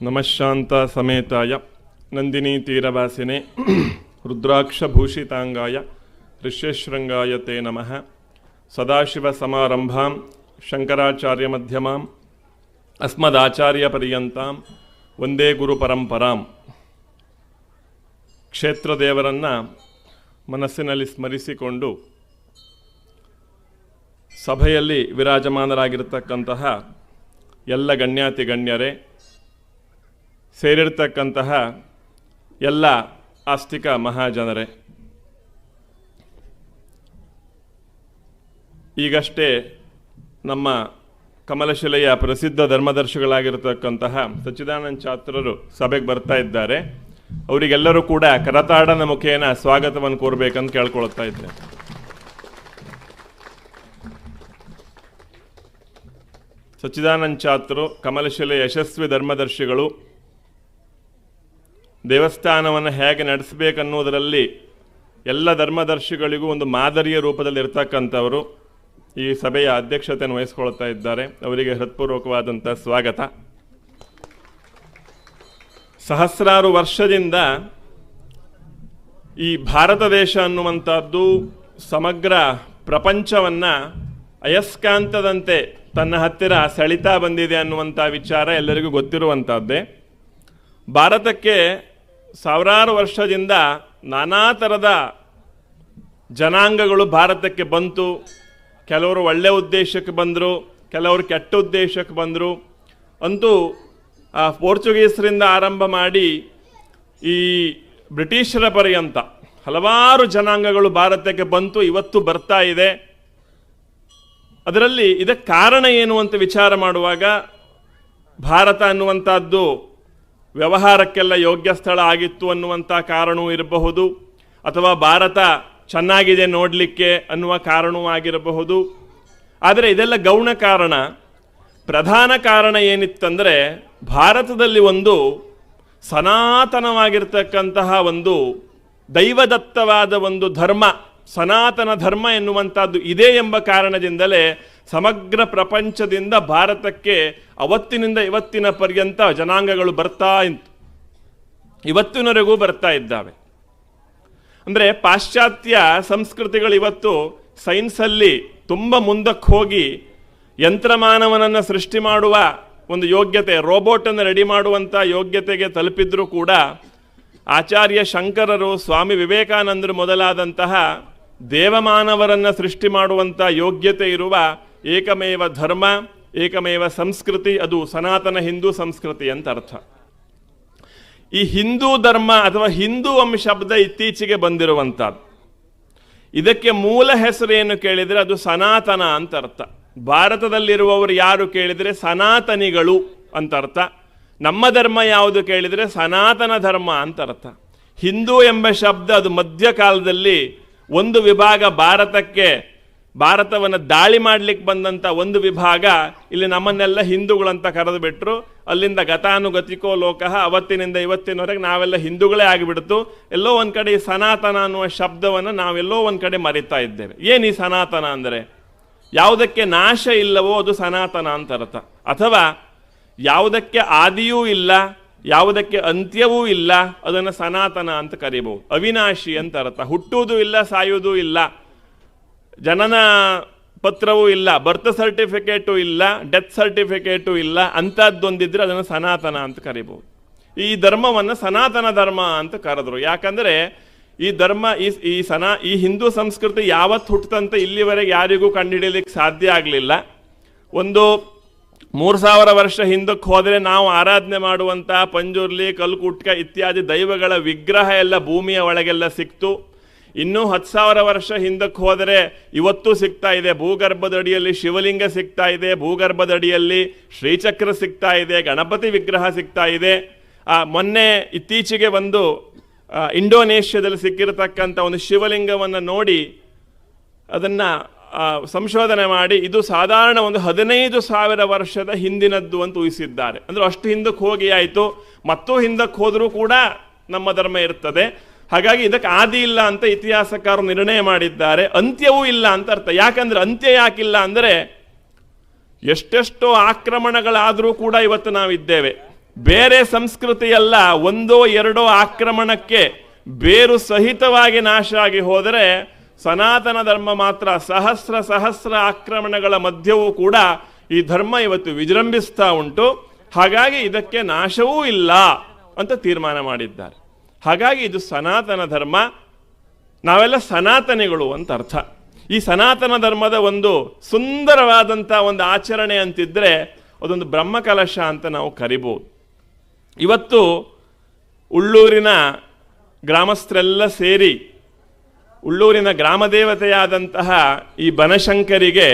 ನಮಃಶಾಂತ ಸಮೇತಾಯ ನಂದಿನಿ ತೀರವಾಸಿನೆ ರುದ್ರಾಕ್ಷಭೂಷಿತಾಂಗಾಯ ಋಷ್ಯಶೃಂಗಾಯ ತೇ ನಮಃ ಸದಾಶಿವ ಸಮಾರಂಭಾಂ ಶಂಕರಾಚಾರ್ಯ ಮಧ್ಯಮಾಂ ಅಸ್ಮದಾಚಾರ್ಯ ಪರ್ಯಂತಾಂ ಒಂದೇ ಗುರುಪರಂಪರಾಂ ಕ್ಷೇತ್ರ ದೇವರನ್ನು ಮನಸ್ಸಿನಲ್ಲಿ ಸ್ಮರಿಸಿಕೊಂಡು ಸಭೆಯಲ್ಲಿ ವಿರಾಜಮಾನರಾಗಿರ್ತಕ್ಕಂತಹ ಎಲ್ಲ ಗಣ್ಯಾತಿ ಗಣ್ಯರೇ ಸೇರಿರ್ತಕ್ಕಂತಹ ಎಲ್ಲ ಆಸ್ತಿಕ ಮಹಾಜನರೇ, ಈಗಷ್ಟೇ ನಮ್ಮ ಕಮಲಶಿಲೆಯ ಪ್ರಸಿದ್ಧ ಧರ್ಮದರ್ಶಿಗಳಾಗಿರ್ತಕ್ಕಂತಹ ಸಚ್ಚಿದಾನಂದ ಛಾತ್ರರು ಸಭೆಗೆ ಬರ್ತಾ ಇದ್ದಾರೆ. ಅವರಿಗೆಲ್ಲರೂ ಕೂಡ ಕರತಾಡನ ಮುಖೇನ ಸ್ವಾಗತವನ್ನು ಕೋರ್ಬೇಕಂತ ಕೇಳ್ಕೊಳ್ತಾ ಇದ್ದೆ ಸಚ್ಚಿದಾನಂದ ಛಾತ್ರರು ಕಮಲಶಿಲೆ ಯಶಸ್ವಿ ಧರ್ಮದರ್ಶಿಗಳು ದೇವಸ್ಥಾನವನ್ನು ಹೇಗೆ ನಡೆಸಬೇಕನ್ನೋದರಲ್ಲಿ ಎಲ್ಲ ಧರ್ಮದರ್ಶಿಗಳಿಗೂ ಒಂದು ಮಾದರಿಯ ರೂಪದಲ್ಲಿ ಇರ್ತಕ್ಕಂಥವರು ಈ ಸಭೆಯ ಅಧ್ಯಕ್ಷತೆಯನ್ನು ವಹಿಸ್ಕೊಳ್ತಾ ಇದ್ದಾರೆ. ಅವರಿಗೆ ಹೃತ್ಪೂರ್ವಕವಾದಂಥ ಸ್ವಾಗತ. ಸಹಸ್ರಾರು ವರ್ಷದಿಂದ ಈ ಭಾರತ ದೇಶ ಅನ್ನುವಂಥದ್ದು ಸಮಗ್ರ ಪ್ರಪಂಚವನ್ನು ಅಯಸ್ಕಾಂತದಂತೆ ತನ್ನ ಹತ್ತಿರ ಸೆಳಿತಾ ಬಂದಿದೆ ಅನ್ನುವಂಥ ವಿಚಾರ ಎಲ್ಲರಿಗೂ ಗೊತ್ತಿರುವಂಥದ್ದೇ. ಭಾರತಕ್ಕೆ ಸಾವಿರಾರು ವರ್ಷದಿಂದ ನಾನಾ ಥರದ ಜನಾಂಗಗಳು ಭಾರತಕ್ಕೆ ಬಂತು. ಕೆಲವರು ಒಳ್ಳೆಯ ಉದ್ದೇಶಕ್ಕೆ ಬಂದರು, ಕೆಲವರು ಕೆಟ್ಟ ಉದ್ದೇಶಕ್ಕೆ ಬಂದರು. ಅಂತೂ, ಆ, ಪೋರ್ಚುಗೀಸರಿಂದ ಆರಂಭ ಮಾಡಿ ಈ ಬ್ರಿಟಿಷರ ಪರ್ಯಂತ ಹಲವಾರು ಜನಾಂಗಗಳು ಭಾರತಕ್ಕೆ ಬಂತು, ಇವತ್ತು ಬರ್ತಾ ಇದೆ. ಅದರಲ್ಲಿ ಇದಕ್ಕೆ ಕಾರಣ ಏನು ಅಂತ ವಿಚಾರ ಮಾಡುವಾಗ ಭಾರತ ಅನ್ನುವಂಥದ್ದು ವ್ಯವಹಾರಕ್ಕೆಲ್ಲ ಯೋಗ್ಯ ಸ್ಥಳ ಆಗಿತ್ತು ಅನ್ನುವಂಥ ಕಾರಣವೂ ಇರಬಹುದು, ಅಥವಾ ಭಾರತ ಚೆನ್ನಾಗಿದೆ ನೋಡಲಿಕ್ಕೆ ಅನ್ನುವ ಕಾರಣವೂ ಆಗಿರಬಹುದು. ಆದರೆ ಇದೆಲ್ಲ ಗೌಣ ಕಾರಣ. ಪ್ರಧಾನ ಕಾರಣ ಏನಿತ್ತಂದರೆ, ಭಾರತದಲ್ಲಿ ಒಂದು ಸನಾತನವಾಗಿರ್ತಕ್ಕಂತಹ ಒಂದು ದೈವದತ್ತವಾದ ಒಂದು ಧರ್ಮ ಸನಾತನ ಧರ್ಮ ಎನ್ನುವಂಥದ್ದು ಇದೆ ಎಂಬ ಕಾರಣದಿಂದಲೇ ಸಮಗ್ರ ಪ್ರಪಂಚದಿಂದ ಭಾರತಕ್ಕೆ ಅವತ್ತಿನಿಂದ ಇವತ್ತಿನ ಪರ್ಯಂತ ಜನಾಂಗಗಳು ಬರ್ತಾ ಇತ್ತು. ಇವತ್ತಿನವರೆಗೂ ಬರ್ತಾ ಇದ್ದಾವೆ. ಅಂದರೆ ಪಾಶ್ಚಾತ್ಯ ಸಂಸ್ಕೃತಿಗಳು ಇವತ್ತು ಸೈನ್ಸಲ್ಲಿ ತುಂಬ ಮುಂದಕ್ಕೆ ಹೋಗಿ ಯಂತ್ರಮಾನವನನ್ನು ಸೃಷ್ಟಿ ಮಾಡುವ ಒಂದು ಯೋಗ್ಯತೆ, ರೋಬೋಟನ್ನು ರೆಡಿ ಮಾಡುವಂಥ ಯೋಗ್ಯತೆಗೆ ತಲುಪಿದ್ರೂ ಕೂಡ ಆಚಾರ್ಯ ಶಂಕರರು, ಸ್ವಾಮಿ ವಿವೇಕಾನಂದರು ಮೊದಲಾದಂತಹ ದೇವಮಾನವರನ್ನು ಸೃಷ್ಟಿ ಮಾಡುವಂಥ ಯೋಗ್ಯತೆ ಇರುವ ಏಕಮೇವ ಧರ್ಮ, ಏಕಮೇವ ಸಂಸ್ಕೃತಿ, ಅದು ಸನಾತನ ಹಿಂದೂ ಸಂಸ್ಕೃತಿ ಅಂತ ಅರ್ಥ. ಈ ಹಿಂದೂ ಧರ್ಮ ಅಥವಾ ಹಿಂದೂ ಎಂಬ ಶಬ್ದ ಇತ್ತೀಚೆಗೆ ಬಂದಿರುವಂಥದ್ದು. ಇದಕ್ಕೆ ಮೂಲ ಹೆಸರೇನು ಕೇಳಿದರೆ ಅದು ಸನಾತನ ಅಂತ ಅರ್ಥ. ಭಾರತದಲ್ಲಿರುವವರು ಯಾರು ಕೇಳಿದರೆ ಸನಾತನಿಗಳು ಅಂತ ಅರ್ಥ. ನಮ್ಮ ಧರ್ಮ ಯಾವುದು ಕೇಳಿದರೆ ಸನಾತನ ಧರ್ಮ ಅಂತ ಅರ್ಥ. ಹಿಂದೂ ಎಂಬ ಶಬ್ದ ಅದು ಮಧ್ಯಕಾಲದಲ್ಲಿ ಒಂದು ವಿಭಾಗ ಭಾರತಕ್ಕೆ, ಭಾರತವನ್ನು ದಾಳಿ ಮಾಡಲಿಕ್ಕೆ ಬಂದಂಥ ಒಂದು ವಿಭಾಗ ಇಲ್ಲಿ ನಮ್ಮನ್ನೆಲ್ಲ ಹಿಂದೂಗಳಂತ ಕರೆದು ಬಿಟ್ಟರು ಅಲ್ಲಿಂದ ಗತಾನುಗತಿಕೋ ಲೋಕಃ, ಅವತ್ತಿನಿಂದ ಇವತ್ತಿನವರೆಗೆ ನಾವೆಲ್ಲ ಹಿಂದೂಗಳೇ ಆಗಿಬಿಡ್ತು. ಎಲ್ಲೋ ಒಂದು ಕಡೆ ಈ ಸನಾತನ ಅನ್ನುವ ಶಬ್ದವನ್ನು ನಾವೆಲ್ಲೋ ಒಂದು ಕಡೆ ಮರಿತಾ ಇದ್ದೇವೆ. ಏನು ಈ ಸನಾತನ ಅಂದರೆ? ಯಾವುದಕ್ಕೆ ನಾಶ ಇಲ್ಲವೋ ಅದು ಸನಾತನ ಅಂತ ಅರ್ಥ. ಅಥವಾ ಯಾವುದಕ್ಕೆ ಆದಿಯೂ ಇಲ್ಲ ಯಾವುದಕ್ಕೆ ಅಂತ್ಯವೂ ಇಲ್ಲ, ಅದನ್ನು ಸನಾತನ ಅಂತ ಕರೀಬಹುದು. ಅವಿನಾಶಿ ಅಂತ ಅರ್ಥ. ಹುಟ್ಟುವುದು ಇಲ್ಲ, ಸಾಯುವುದೂ ಇಲ್ಲ. ಜನನ ಪತ್ರವೂ ಇಲ್ಲ ಬರ್ತ್ ಸರ್ಟಿಫಿಕೇಟು ಇಲ್ಲ ಡೆತ್ ಸರ್ಟಿಫಿಕೇಟು ಇಲ್ಲ, ಅಂಥದ್ದೊಂದಿದ್ರೆ ಅದನ್ನು ಸನಾತನ ಅಂತ ಕರಿಬಹುದು. ಈ ಧರ್ಮವನ್ನು ಸನಾತನ ಧರ್ಮ ಅಂತ ಕರೆದ್ರು. ಯಾಕಂದರೆ ಈ ಧರ್ಮ, ಈ ಈ ಸನಾ, ಈ ಹಿಂದೂ ಸಂಸ್ಕೃತಿ ಯಾವತ್ತು ಹುಟ್ಟುತ್ತಂತ ಇಲ್ಲಿವರೆಗೆ ಯಾರಿಗೂ ಕಂಡುಹಿಡಿಯಲಿಕ್ಕೆ ಸಾಧ್ಯ ಆಗಲಿಲ್ಲ. ಒಂದು ಮೂರು ಸಾವಿರ ವರ್ಷ ಹಿಂದಕ್ಕೆ ಹೋದರೆ ನಾವು ಆರಾಧನೆ ಮಾಡುವಂಥ ಪಂಜುರ್ಲಿ, ಕಲ್ಕುಟ್ಕ ಇತ್ಯಾದಿ ದೈವಗಳ ವಿಗ್ರಹ ಎಲ್ಲ ಭೂಮಿಯ ಒಳಗೆಲ್ಲ ಸಿಕ್ತು. ಇನ್ನೂ ಹತ್ತು ಸಾವಿರ ವರ್ಷ ಹಿಂದಕ್ಕೆ ಹೋದರೆ ಇವತ್ತು ಸಿಗ್ತಾ ಇದೆ. ಭೂಗರ್ಭದಡಿಯಲ್ಲಿ ಶಿವಲಿಂಗ ಸಿಗ್ತಾ ಇದೆ. ಭೂಗರ್ಭದಡಿಯಲ್ಲಿ ಶ್ರೀಚಕ್ರ ಸಿಗ್ತಾ ಇದೆ. ಗಣಪತಿ ವಿಗ್ರಹ ಸಿಗ್ತಾ ಇದೆ. ಆ, ಮೊನ್ನೆ ಇತ್ತೀಚೆಗೆ ಒಂದು ಇಂಡೋನೇಷ್ಯಾದಲ್ಲಿ ಸಿಕ್ಕಿರತಕ್ಕಂಥ ಒಂದು ಶಿವಲಿಂಗವನ್ನು ನೋಡಿ ಅದನ್ನು ಸಂಶೋಧನೆ ಮಾಡಿ ಇದು ಸಾಧಾರಣ ಒಂದು ಹದಿನೈದು ಸಾವಿರ ವರ್ಷದ ಹಿಂದಿನದ್ದು ಅಂತ ಊಹಿಸಿದ್ದಾರೆ. ಅಂದರೆ ಅಷ್ಟು ಹಿಂದಕ್ಕೆ ಹೋಗಿ ಆಯಿತು. ಮತ್ತೂ ಹಿಂದಕ್ಕೆ ಹೋದರೂ ಕೂಡ ನಮ್ಮ ಧರ್ಮ ಇರ್ತದೆ. ಹಾಗಾಗಿ ಇದಕ್ಕೆ ಆದಿ ಇಲ್ಲ ಅಂತ ಇತಿಹಾಸಕಾರರು ನಿರ್ಣಯ ಮಾಡಿದ್ದಾರೆ. ಅಂತ್ಯವೂ ಇಲ್ಲ ಅಂತ ಅರ್ಥ. ಯಾಕಂದ್ರೆ ಅಂತ್ಯ ಯಾಕಿಲ್ಲ ಅಂದರೆ ಎಷ್ಟೆಷ್ಟೋ ಆಕ್ರಮಣಗಳಾದರೂ ಕೂಡ ಇವತ್ತು ನಾವಿದ್ದೇವೆ. ಬೇರೆ ಸಂಸ್ಕೃತಿಯೆಲ್ಲ ಒಂದೋ ಎರಡೋ ಆಕ್ರಮಣಕ್ಕೆ ಬೇರು ಸಹಿತವಾಗಿ ನಾಶ ಆಗಿ ಹೋದರೆ ಸನಾತನ ಧರ್ಮ ಮಾತ್ರ ಸಹಸ್ರ ಸಹಸ್ರ ಆಕ್ರಮಣಗಳ ಮಧ್ಯವೂ ಕೂಡ ಈ ಧರ್ಮ ಇವತ್ತು ವಿಜೃಂಭಿಸ್ತಾ ಉಂಟು. ಹಾಗಾಗಿ ಇದಕ್ಕೆ ನಾಶವೂ ಇಲ್ಲ ಅಂತ ತೀರ್ಮಾನ ಮಾಡಿದ್ದಾರೆ. ಹಾಗಾಗಿ ಇದು ಸನಾತನ ಧರ್ಮ. ನಾವೆಲ್ಲ ಸನಾತನಿಗಳು ಅಂತ ಅರ್ಥ. ಈ ಸನಾತನ ಧರ್ಮದ ಒಂದು ಸುಂದರವಾದಂಥ ಒಂದು ಆಚರಣೆ ಅಂತಿದ್ರೆ ಅದೊಂದು ಬ್ರಹ್ಮಕಲಶ ಅಂತ ನಾವು ಕರಿಬೋದು. ಇವತ್ತು ಉಳ್ಳೂರಿನ ಗ್ರಾಮಸ್ಥರೆಲ್ಲ ಸೇರಿ ಉಳ್ಳೂರಿನ ಗ್ರಾಮದೇವತೆಯಾದಂತಹ ಈ ಬನಶಂಕರಿಗೆ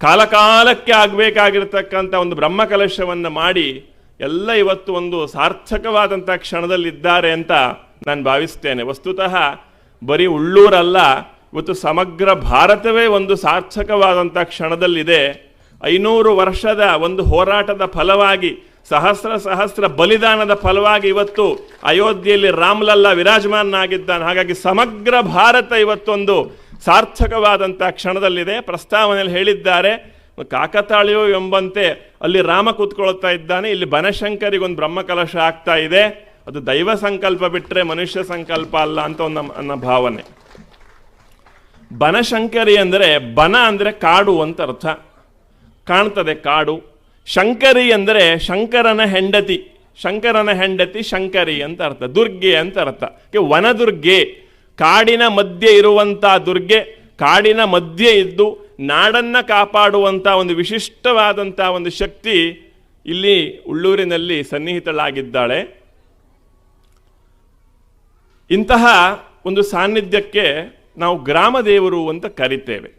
ಕಾಲಕಾಲಕ್ಕೆ ಆಗಬೇಕಾಗಿರ್ತಕ್ಕಂಥ ಒಂದು ಬ್ರಹ್ಮಕಲಶವನ್ನು ಮಾಡಿ ಎಲ್ಲ ಇವತ್ತು ಒಂದು ಸಾರ್ಥಕವಾದಂಥ ಕ್ಷಣದಲ್ಲಿದ್ದಾರೆ ಅಂತ ನಾನು ಭಾವಿಸ್ತೇನೆ. ವಸ್ತುತಃ ಬರೀ ಉಳ್ಳೂರಲ್ಲ, ಇವತ್ತು ಸಮಗ್ರ ಭಾರತವೇ ಒಂದು ಸಾರ್ಥಕವಾದಂಥ ಕ್ಷಣದಲ್ಲಿದೆ. ಐನೂರು ವರ್ಷದ ಒಂದು ಹೋರಾಟದ ಫಲವಾಗಿ ಸಹಸ್ರ ಸಹಸ್ರ ಬಲಿದಾನದ ಫಲವಾಗಿ ಇವತ್ತು ಅಯೋಧ್ಯೆಯಲ್ಲಿ ರಾಮ್ಲಲ್ಲ ವಿರಾಜಮಾನನಾಗಿದ್ದಾನೆ. ಹಾಗಾಗಿ ಸಮಗ್ರ ಭಾರತ ಇವತ್ತೊಂದು ಸಾರ್ಥಕವಾದಂಥ ಕ್ಷಣದಲ್ಲಿದೆ. ಪ್ರಸ್ತಾವನೆಯಲ್ಲಿ ಹೇಳಿದ್ದಾರೆ, ಕಾಕತಾಳಿಯೋ ಎಂಬಂತೆ ಅಲ್ಲಿ ರಾಮ ಕೂತ್ಕೊಳ್ತಾ ಇದ್ದಾನೆ. ಇಲ್ಲಿ ಬನಶಂಕರಿಗೊಂದು ಬ್ರಹ್ಮಕಲಶ ಆಗ್ತಾ ಇದೆ. ಅದು ದೈವ ಸಂಕಲ್ಪ ಬಿಟ್ಟರೆ ಮನುಷ್ಯ ಸಂಕಲ್ಪ ಅಲ್ಲ ಅಂತ ಒಂದು ನನ್ನ ಭಾವನೆ. ಬನಶಂಕರಿ ಅಂದರೆ ಬನ ಅಂದರೆ ಕಾಡು ಅಂತ ಅರ್ಥ. ಕಾಣ್ತದೆ ಕಾಡು ಶಂಕರಿ ಅಂದರೆ ಶಂಕರನ ಹೆಂಡತಿ. ಶಂಕರನ ಹೆಂಡತಿ ಶಂಕರಿ ಅಂತ ಅರ್ಥ. ದುರ್ಗೆ ಅಂತ ಅರ್ಥ. ವನದುರ್ಗೆ, ಕಾಡಿನ ಮಧ್ಯೆ ಇರುವಂಥ ದುರ್ಗೆ, ಕಾಡಿನ ಮಧ್ಯೆ ಇದ್ದು ನಾಡನ್ನು ಕಾಪಾಡುವಂಥ ಒಂದು ವಿಶಿಷ್ಟವಾದಂಥ ಒಂದು ಶಕ್ತಿ ಇಲ್ಲಿ ಉಳ್ಳೂರಿನಲ್ಲಿ ಸನ್ನಿಹಿತಳಾಗಿದ್ದಾಳೆ. ಇಂತಹ ಒಂದು ಸಾನ್ನಿಧ್ಯಕ್ಕೆ ನಾವು ಗ್ರಾಮ ದೇವರು ಅಂತ ಕರಿತೇವೆ.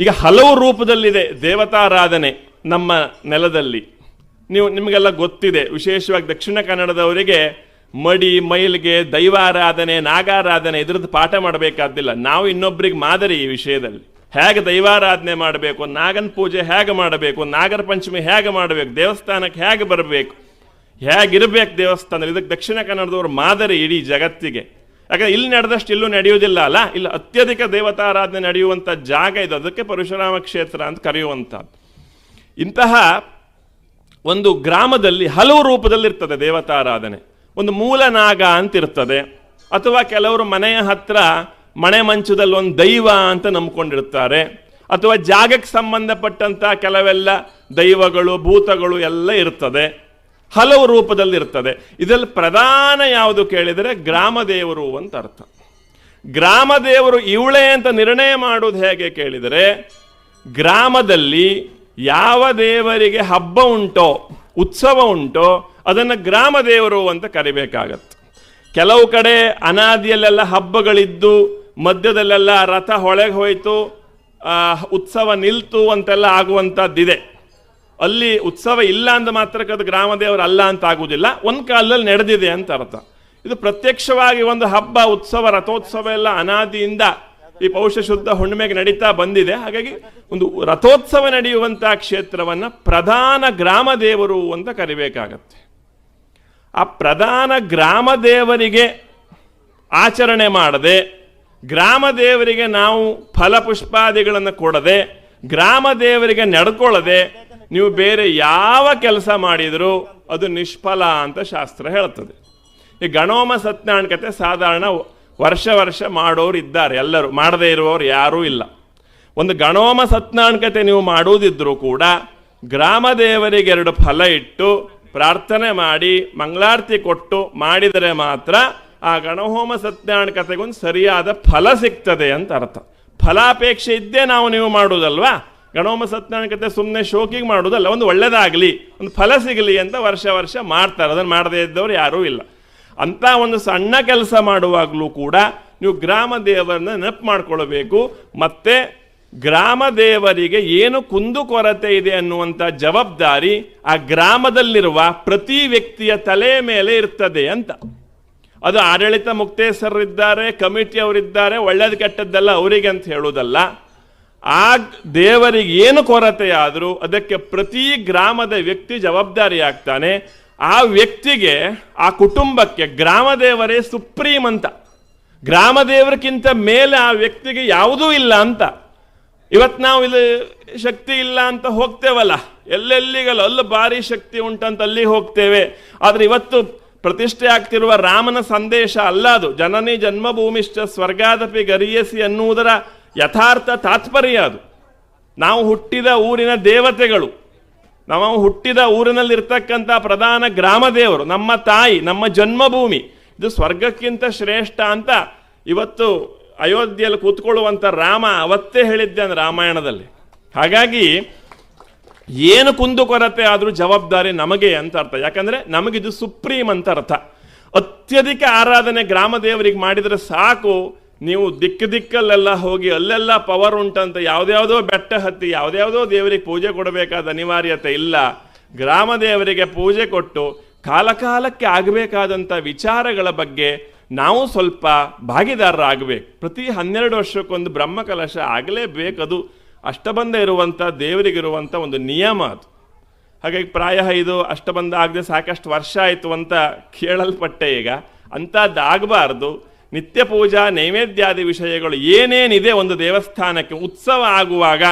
ಈಗ ಹಲವು ರೂಪದಲ್ಲಿದೆ ದೇವತಾರಾಧನೆ. ನಮ್ಮ ನೆಲದಲ್ಲಿ. ನೀವು, ನಿಮಗೆಲ್ಲ ಗೊತ್ತಿದೆ, ವಿಶೇಷವಾಗಿ ದಕ್ಷಿಣ ಕನ್ನಡದವರಿಗೆ ಮಡಿ, ಮೈಲ್ಗೆ, ದೈವಾರಾಧನೆ, ನಾಗಾರಾಧನೆ ಇದ್ರದ್ದು ಪಾಠ ಮಾಡಬೇಕಾದ್ದಿಲ್ಲ. ನಾವು ಇನ್ನೊಬ್ಬರಿಗೆ ಮಾದರಿ ಈ ವಿಷಯದಲ್ಲಿ. ಹೇಗೆ ದೈವಾರಾಧನೆ ಮಾಡಬೇಕು, ನಾಗನ ಪೂಜೆ ಹೇಗೆ ಮಾಡಬೇಕು, ನಾಗರ ಪಂಚಮಿ ಹೇಗೆ ಮಾಡಬೇಕು, ದೇವಸ್ಥಾನಕ್ಕೆ ಹೇಗೆ ಬರಬೇಕು, ಹೇಗಿರಬೇಕು ದೇವಸ್ಥಾನ ಇದಕ್ಕೆ ದಕ್ಷಿಣ ಕನ್ನಡದವ್ರ ಮಾದರಿ ಇಡೀ ಜಗತ್ತಿಗೆ. ಯಾಕಂದ್ರೆ ಇಲ್ಲಿ ನಡೆದಷ್ಟು ಇಲ್ಲೂ ನಡೆಯುವುದಿಲ್ಲ ಅಲ್ಲ? ಇಲ್ಲಿ, ಅತ್ಯಧಿಕ ದೇವತಾರಾಧನೆ ನಡೆಯುವಂಥ ಜಾಗ ಇದು. ಅದಕ್ಕೆ ಪರಶುರಾಮ ಕ್ಷೇತ್ರ ಅಂತ ಕರೆಯುವಂಥದ್ದು. ಇಂತಹ ಒಂದು ಗ್ರಾಮದಲ್ಲಿ ಹಲವು ರೂಪದಲ್ಲಿರ್ತದೆ ದೇವತಾರಾಧನೆ. ಒಂದು ಮೂಲನಾಗ ಅಂತ ಇರ್ತದೆ ಅಥವಾ ಕೆಲವರು ಮನೆಯ ಹತ್ರ ಮನೆ ಮಂಚದಲ್ಲಿ ಒಂದು ದೈವ ಅಂತ ನಂಬ್ಕೊಂಡಿರ್ತಾರೆ. ಅಥವಾ ಜಾಗಕ್ಕೆ ಸಂಬಂಧಪಟ್ಟಂಥ ಕೆಲವೆಲ್ಲ ದೈವಗಳು, ಭೂತಗಳು ಎಲ್ಲ ಇರ್ತದೆ. ಹಲವು ರೂಪದಲ್ಲಿ ಇರ್ತದೆ ಇದರಲ್ಲಿ ಪ್ರಧಾನ ಯಾವುದು ಕೇಳಿದರೆ ಗ್ರಾಮದೇವರು ಅಂತ ಅರ್ಥ. ಗ್ರಾಮದೇವರು ಇವಳೇ ಅಂತ ನಿರ್ಣಯ ಮಾಡುವುದು ಹೇಗೆ ಕೇಳಿದರೆ, ಗ್ರಾಮದಲ್ಲಿ ಯಾವ ದೇವರಿಗೆ ಹಬ್ಬ ಉಂಟೋ, ಉತ್ಸವ ಉಂಟೋ, ಅದನ್ನು ಗ್ರಾಮ ದೇವರು ಅಂತ ಕರಿಬೇಕಾಗತ್ತೆ. ಕೆಲವು ಕಡೆ ಅನಾದಿಯಲ್ಲೆಲ್ಲ ಹಬ್ಬಗಳಿದ್ದು, ಮಧ್ಯದಲ್ಲೆಲ್ಲ ರಥ ಹೊಳೆಗೆ ಹೋಯಿತು ಉತ್ಸವ ನಿಲ್ತು ಅಂತೆಲ್ಲ ಆಗುವಂಥದ್ದಿದೆ. ಅಲ್ಲಿ ಉತ್ಸವ ಇಲ್ಲ ಅಂದ ಮಾತ್ರಕ್ಕೆ ಅದು ಗ್ರಾಮ ದೇವರು ಅಲ್ಲ ಅಂತ ಆಗುವುದಿಲ್ಲ. ಒಂದು ಕಾಲದಲ್ಲಿ ನಡೆದಿದೆ ಅಂತ ಅರ್ಥ. ಇದು ಪ್ರತ್ಯಕ್ಷವಾಗಿ ಒಂದು ಹಬ್ಬ, ಉತ್ಸವ, ರಥೋತ್ಸವ ಎಲ್ಲ ಅನಾದಿಯಿಂದ ಈ ಪೌಷ ಶುದ್ಧ ಹುಣ್ಣಿಮೆಗೆ ನಡೀತಾ ಬಂದಿದೆ. ಹಾಗಾಗಿ ಒಂದು ರಥೋತ್ಸವ ನಡೆಯುವಂಥ ಕ್ಷೇತ್ರವನ್ನ ಪ್ರಧಾನ ಗ್ರಾಮ ದೇವರು ಅಂತ ಕರಿಬೇಕಾಗತ್ತೆ. ಆ ಪ್ರಧಾನ ಗ್ರಾಮ ದೇವರಿಗೆ ಆಚರಣೆ ಮಾಡದೆ, ಗ್ರಾಮ ದೇವರಿಗೆ ನಾವು ಫಲಪುಷ್ಪಾದಿಗಳನ್ನು ಕೊಡದೆ, ಗ್ರಾಮ ದೇವರಿಗೆ ನಡ್ಕೊಳ್ಳದೆ, ನೀವು ಬೇರೆ ಯಾವ ಕೆಲಸ ಮಾಡಿದರೂ ಅದು ನಿಷ್ಫಲ ಅಂತ ಶಾಸ್ತ್ರ ಹೇಳ್ತದೆ. ಈ ಗಣೋಮ ಸತ್ಯನಾರಾಯಣ ಕತೆ ಸಾಧಾರಣ ವರ್ಷ ವರ್ಷ ಮಾಡೋರು ಇದ್ದಾರೆ, ಎಲ್ಲರೂ. ಮಾಡದೇ ಇರುವವರು ಯಾರೂ ಇಲ್ಲ. ಒಂದು ಗಣೋಮ ಸತ್ನಾಂಕತೆ ನೀವು ಮಾಡುವುದಿದ್ರೂ ಕೂಡ ಗ್ರಾಮ ದೇವರಿಗೆ ಎರಡು ಫಲ ಇಟ್ಟು ಪ್ರಾರ್ಥನೆ ಮಾಡಿ, ಮಂಗಳಾರತಿ ಕೊಟ್ಟು ಮಾಡಿದರೆ ಮಾತ್ರ ಆ ಗಣಹೋಮ ಸತ್ಯಾಣಕತೆಗೊಂದು ಕತೆಗೊಂದು ಸರಿಯಾದ ಫಲ ಸಿಗ್ತದೆ ಅಂತ ಅರ್ಥ. ಫಲಾಪೇಕ್ಷೆ ಇದ್ದೇ ನಾವು ನೀವು ಮಾಡುವುದಲ್ವಾ? ಗಣೋಮ ಸತ್ಯಾಣಕತೆ ಸುಮ್ಮನೆ ಶೋಕಿಗೆ ಮಾಡುವುದಲ್ಲ, ಒಂದು ಒಳ್ಳೆಯದಾಗಲಿ ಒಂದು ಫಲ ಸಿಗಲಿ ಅಂತ ವರ್ಷ ವರ್ಷ ಮಾಡ್ತಾರೆ. ಅದನ್ನು ಮಾಡದೇ ಇದ್ದವರು ಯಾರೂ ಇಲ್ಲ. ಅಂತ ಒಂದು ಸಣ್ಣ ಕೆಲಸ ಮಾಡುವಾಗಲೂ ಕೂಡ ನೀವು ಗ್ರಾಮ ದೇವರನ್ನ ನೆನಪು ಮಾಡ್ಕೊಳ್ಬೇಕು. ಮತ್ತೆ ಗ್ರಾಮ ದೇವರಿಗೆ ಏನು ಕುಂದುಕೊರತೆ ಇದೆ ಅನ್ನುವಂಥ ಜವಾಬ್ದಾರಿ ಆ ಗ್ರಾಮದಲ್ಲಿರುವ ಪ್ರತಿ ವ್ಯಕ್ತಿಯ ತಲೆ ಮೇಲೆ ಇರ್ತದೆ ಅಂತ. ಅದು ಆಡಳಿತ ಮುಕ್ತೇಶ್ವರರಿದ್ದಾರೆ ಕಮಿಟಿಯವರಿದ್ದಾರೆ ಒಳ್ಳೇದು ಕೆಟ್ಟದ್ದಲ್ಲ ಅವರಿಗೆ ಅಂತ ಹೇಳುವುದಲ್ಲ. ಆ ದೇವರಿಗೆ ಏನು ಕೊರತೆ ಆದರೂ ಅದಕ್ಕೆ ಪ್ರತಿ ಗ್ರಾಮದ ವ್ಯಕ್ತಿ ಜವಾಬ್ದಾರಿ ಆಗ್ತಾನೆ ಆ ವ್ಯಕ್ತಿಗೆ, ಆ ಕುಟುಂಬಕ್ಕೆ ಗ್ರಾಮದೇವರೇ ಸುಪ್ರೀಂ ಅಂತ. ಗ್ರಾಮ ದೇವರಿಗಿಂತ ಮೇಲೆ ಆ ವ್ಯಕ್ತಿಗೆ ಯಾವುದೂ ಇಲ್ಲ ಅಂತ. ಇವತ್ತು ನಾವು ಇಲ್ಲಿ ಶಕ್ತಿ ಇಲ್ಲ ಅಂತ ಹೋಗ್ತೇವಲ್ಲ. ಎಲ್ಲೆಲ್ಲಿಗಲ್ಲ, ಅಲ್ಲಿ ಭಾರಿ ಶಕ್ತಿ ಉಂಟಂತ ಅಲ್ಲಿ ಹೋಗ್ತೇವೆ. ಆದರೆ ಇವತ್ತು ಪ್ರತಿಷ್ಠೆ ಆಗ್ತಿರುವ ರಾಮನ ಸಂದೇಶ ಅಲ್ಲ ಅದು. ಜನನಿ ಜನ್ಮಭೂಮಿಶ್ಚ ಸ್ವರ್ಗಾದಪಿ ಗರಿಯಸಿ ಅನ್ನುವುದರ ಯಥಾರ್ಥ ತಾತ್ಪರ್ಯ ಅದು. ನಾವು ಹುಟ್ಟಿದ ಊರಿನ ದೇವತೆಗಳು. ನಾವು ಹುಟ್ಟಿದ ಊರಿನಲ್ಲಿರ್ತಕ್ಕಂಥ ಪ್ರಧಾನ ಗ್ರಾಮ ದೇವರು, ನಮ್ಮ ತಾಯಿ, ನಮ್ಮ ಜನ್ಮಭೂಮಿ, ಇದು ಸ್ವರ್ಗಕ್ಕಿಂತ ಶ್ರೇಷ್ಠ ಅಂತ ಇವತ್ತು ಅಯೋಧ್ಯೆಯಲ್ಲಿ ಕೂತ್ಕೊಳ್ಳುವಂಥ ರಾಮ ಅವತ್ತೇ ಹೇಳಿದ್ದಾನೆ ರಾಮಾಯಣದಲ್ಲಿ. ಹಾಗಾಗಿ ಏನು ಕುಂದುಕೊರತೆ ಆದರೂ ಜವಾಬ್ದಾರಿ ನಮಗೆ ಅಂತ ಅರ್ಥ. ಯಾಕಂದರೆ ನಮಗಿದು ಸುಪ್ರೀಂ ಅಂತ ಅರ್ಥ. ಅತ್ಯಧಿಕ ಆರಾಧನೆ ಗ್ರಾಮ ದೇವರಿಗೆ ಮಾಡಿದರೆ ಸಾಕು ನೀವು ದಿಕ್ಕ ದಿಕ್ಕಲ್ಲೆಲ್ಲ ಹೋಗಿ ಅಲ್ಲೆಲ್ಲ ಪವರ್ ಉಂಟಂತ ಯಾವುದ್ಯಾವುದೋ ಬೆಟ್ಟ ಹತ್ತಿ, ಯಾವುದ್ಯಾವುದೋ ದೇವರಿಗೆ ಪೂಜೆ ಕೊಡಬೇಕಾದ ಅನಿವಾರ್ಯತೆ ಇಲ್ಲ. ಗ್ರಾಮ ದೇವರಿಗೆ ಪೂಜೆ ಕೊಟ್ಟು ಕಾಲಕಾಲಕ್ಕೆ ಆಗಬೇಕಾದಂಥ ವಿಚಾರಗಳ ಬಗ್ಗೆ ನಾವು ಸ್ವಲ್ಪ ಭಾಗಿದಾರರಾಗಬೇಕು. ಪ್ರತಿ ಹನ್ನೆರಡು ವರ್ಷಕ್ಕೊಂದು ಬ್ರಹ್ಮಕಲಶ ಆಗಲೇಬೇಕದು ಅಷ್ಟಬಂಧ ಇರುವಂಥ ದೇವರಿಗಿರುವಂಥ ಒಂದು ನಿಯಮ ಅದು. ಹಾಗಾಗಿ ಪ್ರಾಯ ಇದು ಅಷ್ಟಬಂಧ ಆಗದೆ ಸಾಕಷ್ಟು ವರ್ಷ ಆಯಿತು ಅಂತ ಕೇಳಲ್ಪಟ್ಟೆ ಈಗ. ಅಂಥದ್ದಾಗಬಾರ್ದು. ನಿತ್ಯ ಪೂಜಾ ನೈವೇದ್ಯಾದಿ ವಿಷಯಗಳು ಏನೇನಿದೆ ಒಂದು ದೇವಸ್ಥಾನಕ್ಕೆ ಉತ್ಸವ ಆಗುವಾಗ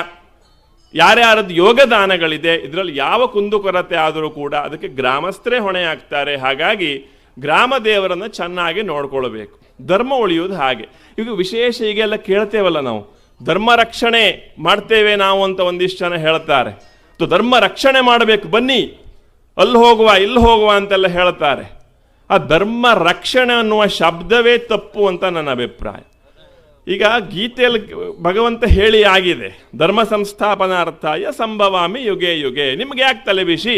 ಯಾರ್ಯಾರದ್ದು ಯೋಗದಾನಗಳಿದೆ, ಇದರಲ್ಲಿ ಯಾವ ಕುಂದುಕೊರತೆ ಆದರೂ ಕೂಡ ಅದಕ್ಕೆ ಗ್ರಾಮಸ್ಥರೇ ಹೊಣೆ ಆಗ್ತಾರೆ ಹಾಗಾಗಿ ಗ್ರಾಮ ದೇವರನ್ನು ಚೆನ್ನಾಗಿ ನೋಡ್ಕೊಳ್ಬೇಕು. ಧರ್ಮ ಉಳಿಯುವುದು ಹಾಗೆ. ಈಗ ವಿಶೇಷ ಈಗೆಲ್ಲ ಕೇಳ್ತೇವಲ್ಲ ನಾವು. ಧರ್ಮ ರಕ್ಷಣೆ ಮಾಡ್ತೇವೆ ನಾವು ಅಂತ ಒಂದಿಷ್ಟು ಜನ ಹೇಳ್ತಾರೆ. ಧರ್ಮ ರಕ್ಷಣೆ ಮಾಡಬೇಕು, ಬನ್ನಿ. ಅಲ್ಲಿ ಹೋಗುವ, ಇಲ್ಲಿ ಹೋಗುವ ಅಂತೆಲ್ಲ ಹೇಳ್ತಾರೆ. ಆ ಧರ್ಮ ರಕ್ಷಣೆ ಅನ್ನುವ ಶಬ್ದವೇ ತಪ್ಪು ಅಂತ ನನ್ನ ಅಭಿಪ್ರಾಯ. ಈಗ ಗೀತೆಯಲ್ಲಿ ಭಗವಂತ ಹೇಳಿ ಆಗಿದೆ, ಧರ್ಮ ಸಂಸ್ಥಾಪನಾರ್ಥಾಯ ಸಂಭವಾಮಿ ಯುಗೆ ಯುಗೆ, ನಿಮ್ಗೆ ಯಾಕೆ ತಲೆ ಬಿಸಿ?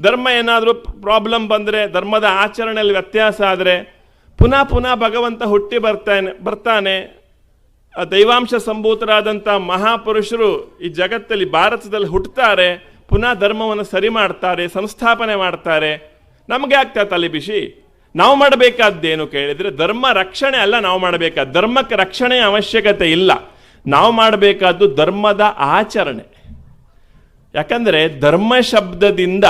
ಧರ್ಮ ಏನಾದರೂ ಪ್ರಾಬ್ಲಮ್ ಬಂದರೆ, ಧರ್ಮದ ಆಚರಣೆಯಲ್ಲಿ ವ್ಯತ್ಯಾಸ ಆದರೆ, ಪುನಃ ಪುನಃ ಭಗವಂತ ಹುಟ್ಟಿ ಬರ್ತಾನೆ ಬರ್ತಾನೆ. ದೈವಾಂಶ ಸಂಭೂತರಾದಂಥ ಮಹಾಪುರುಷರು ಈ ಜಗತ್ತಲ್ಲಿ, ಭಾರತದಲ್ಲಿ ಹುಟ್ಟುತ್ತಾರೆ ಪುನಃ ಧರ್ಮವನ್ನು ಸರಿ ಮಾಡ್ತಾರೆ, ಸಂಸ್ಥಾಪನೆ ಮಾಡ್ತಾರೆ. ನಮಗೆ ಆಗ್ತಾ ತಲೆ ಬಿಸಿ ನಾವು ಮಾಡಬೇಕಾದ್ದೇನು ಕೇಳಿದರೆ, ಧರ್ಮ ರಕ್ಷಣೆ ಅಲ್ಲ ನಾವು ಮಾಡಬೇಕಾದ ಧರ್ಮಕ್ಕೆ ರಕ್ಷಣೆಯ ಅವಶ್ಯಕತೆ ಇಲ್ಲ. ನಾವು ಮಾಡಬೇಕಾದ್ದು ಧರ್ಮದ ಆಚರಣೆ. ಯಾಕಂದರೆ ಧರ್ಮ ಶಬ್ದದಿಂದ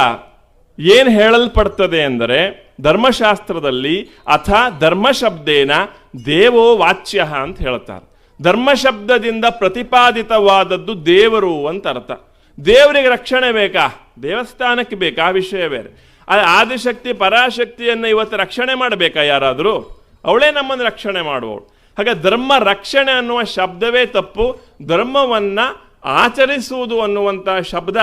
ಏನು ಹೇಳಲ್ಪಡ್ತದೆ ಅಂದರೆ, ಧರ್ಮಶಾಸ್ತ್ರದಲ್ಲಿ ಅಥ ಧರ್ಮ ಶಬ್ದೇನ ದೇವೋ ವಾಚ್ಯ ಅಂತ ಹೇಳ್ತಾರೆ. ಧರ್ಮ ಶಬ್ದದಿಂದ ಪ್ರತಿಪಾದಿತವಾದದ್ದು ದೇವರು ಅಂತ ಅರ್ಥ. ದೇವರಿಗೆ ರಕ್ಷಣೆ ಬೇಕಾ? ದೇವಸ್ಥಾನಕ್ಕೆ ಬೇಕಾ? ವಿಷಯ ಬೇರೆ. ಆದಿಶಕ್ತಿ, ಪರಾಶಕ್ತಿಯನ್ನು ಇವತ್ತು ರಕ್ಷಣೆ ಮಾಡಬೇಕಾ ಯಾರಾದರೂ? ಅವಳೇ ನಮ್ಮನ್ನು ರಕ್ಷಣೆ ಮಾಡುವವಳು. ಹಾಗೆ ಧರ್ಮ ರಕ್ಷಣೆ ಅನ್ನುವ ಶಬ್ದವೇ ತಪ್ಪು. ಧರ್ಮವನ್ನು ಆಚರಿಸುವುದು ಅನ್ನುವಂಥ ಶಬ್ದ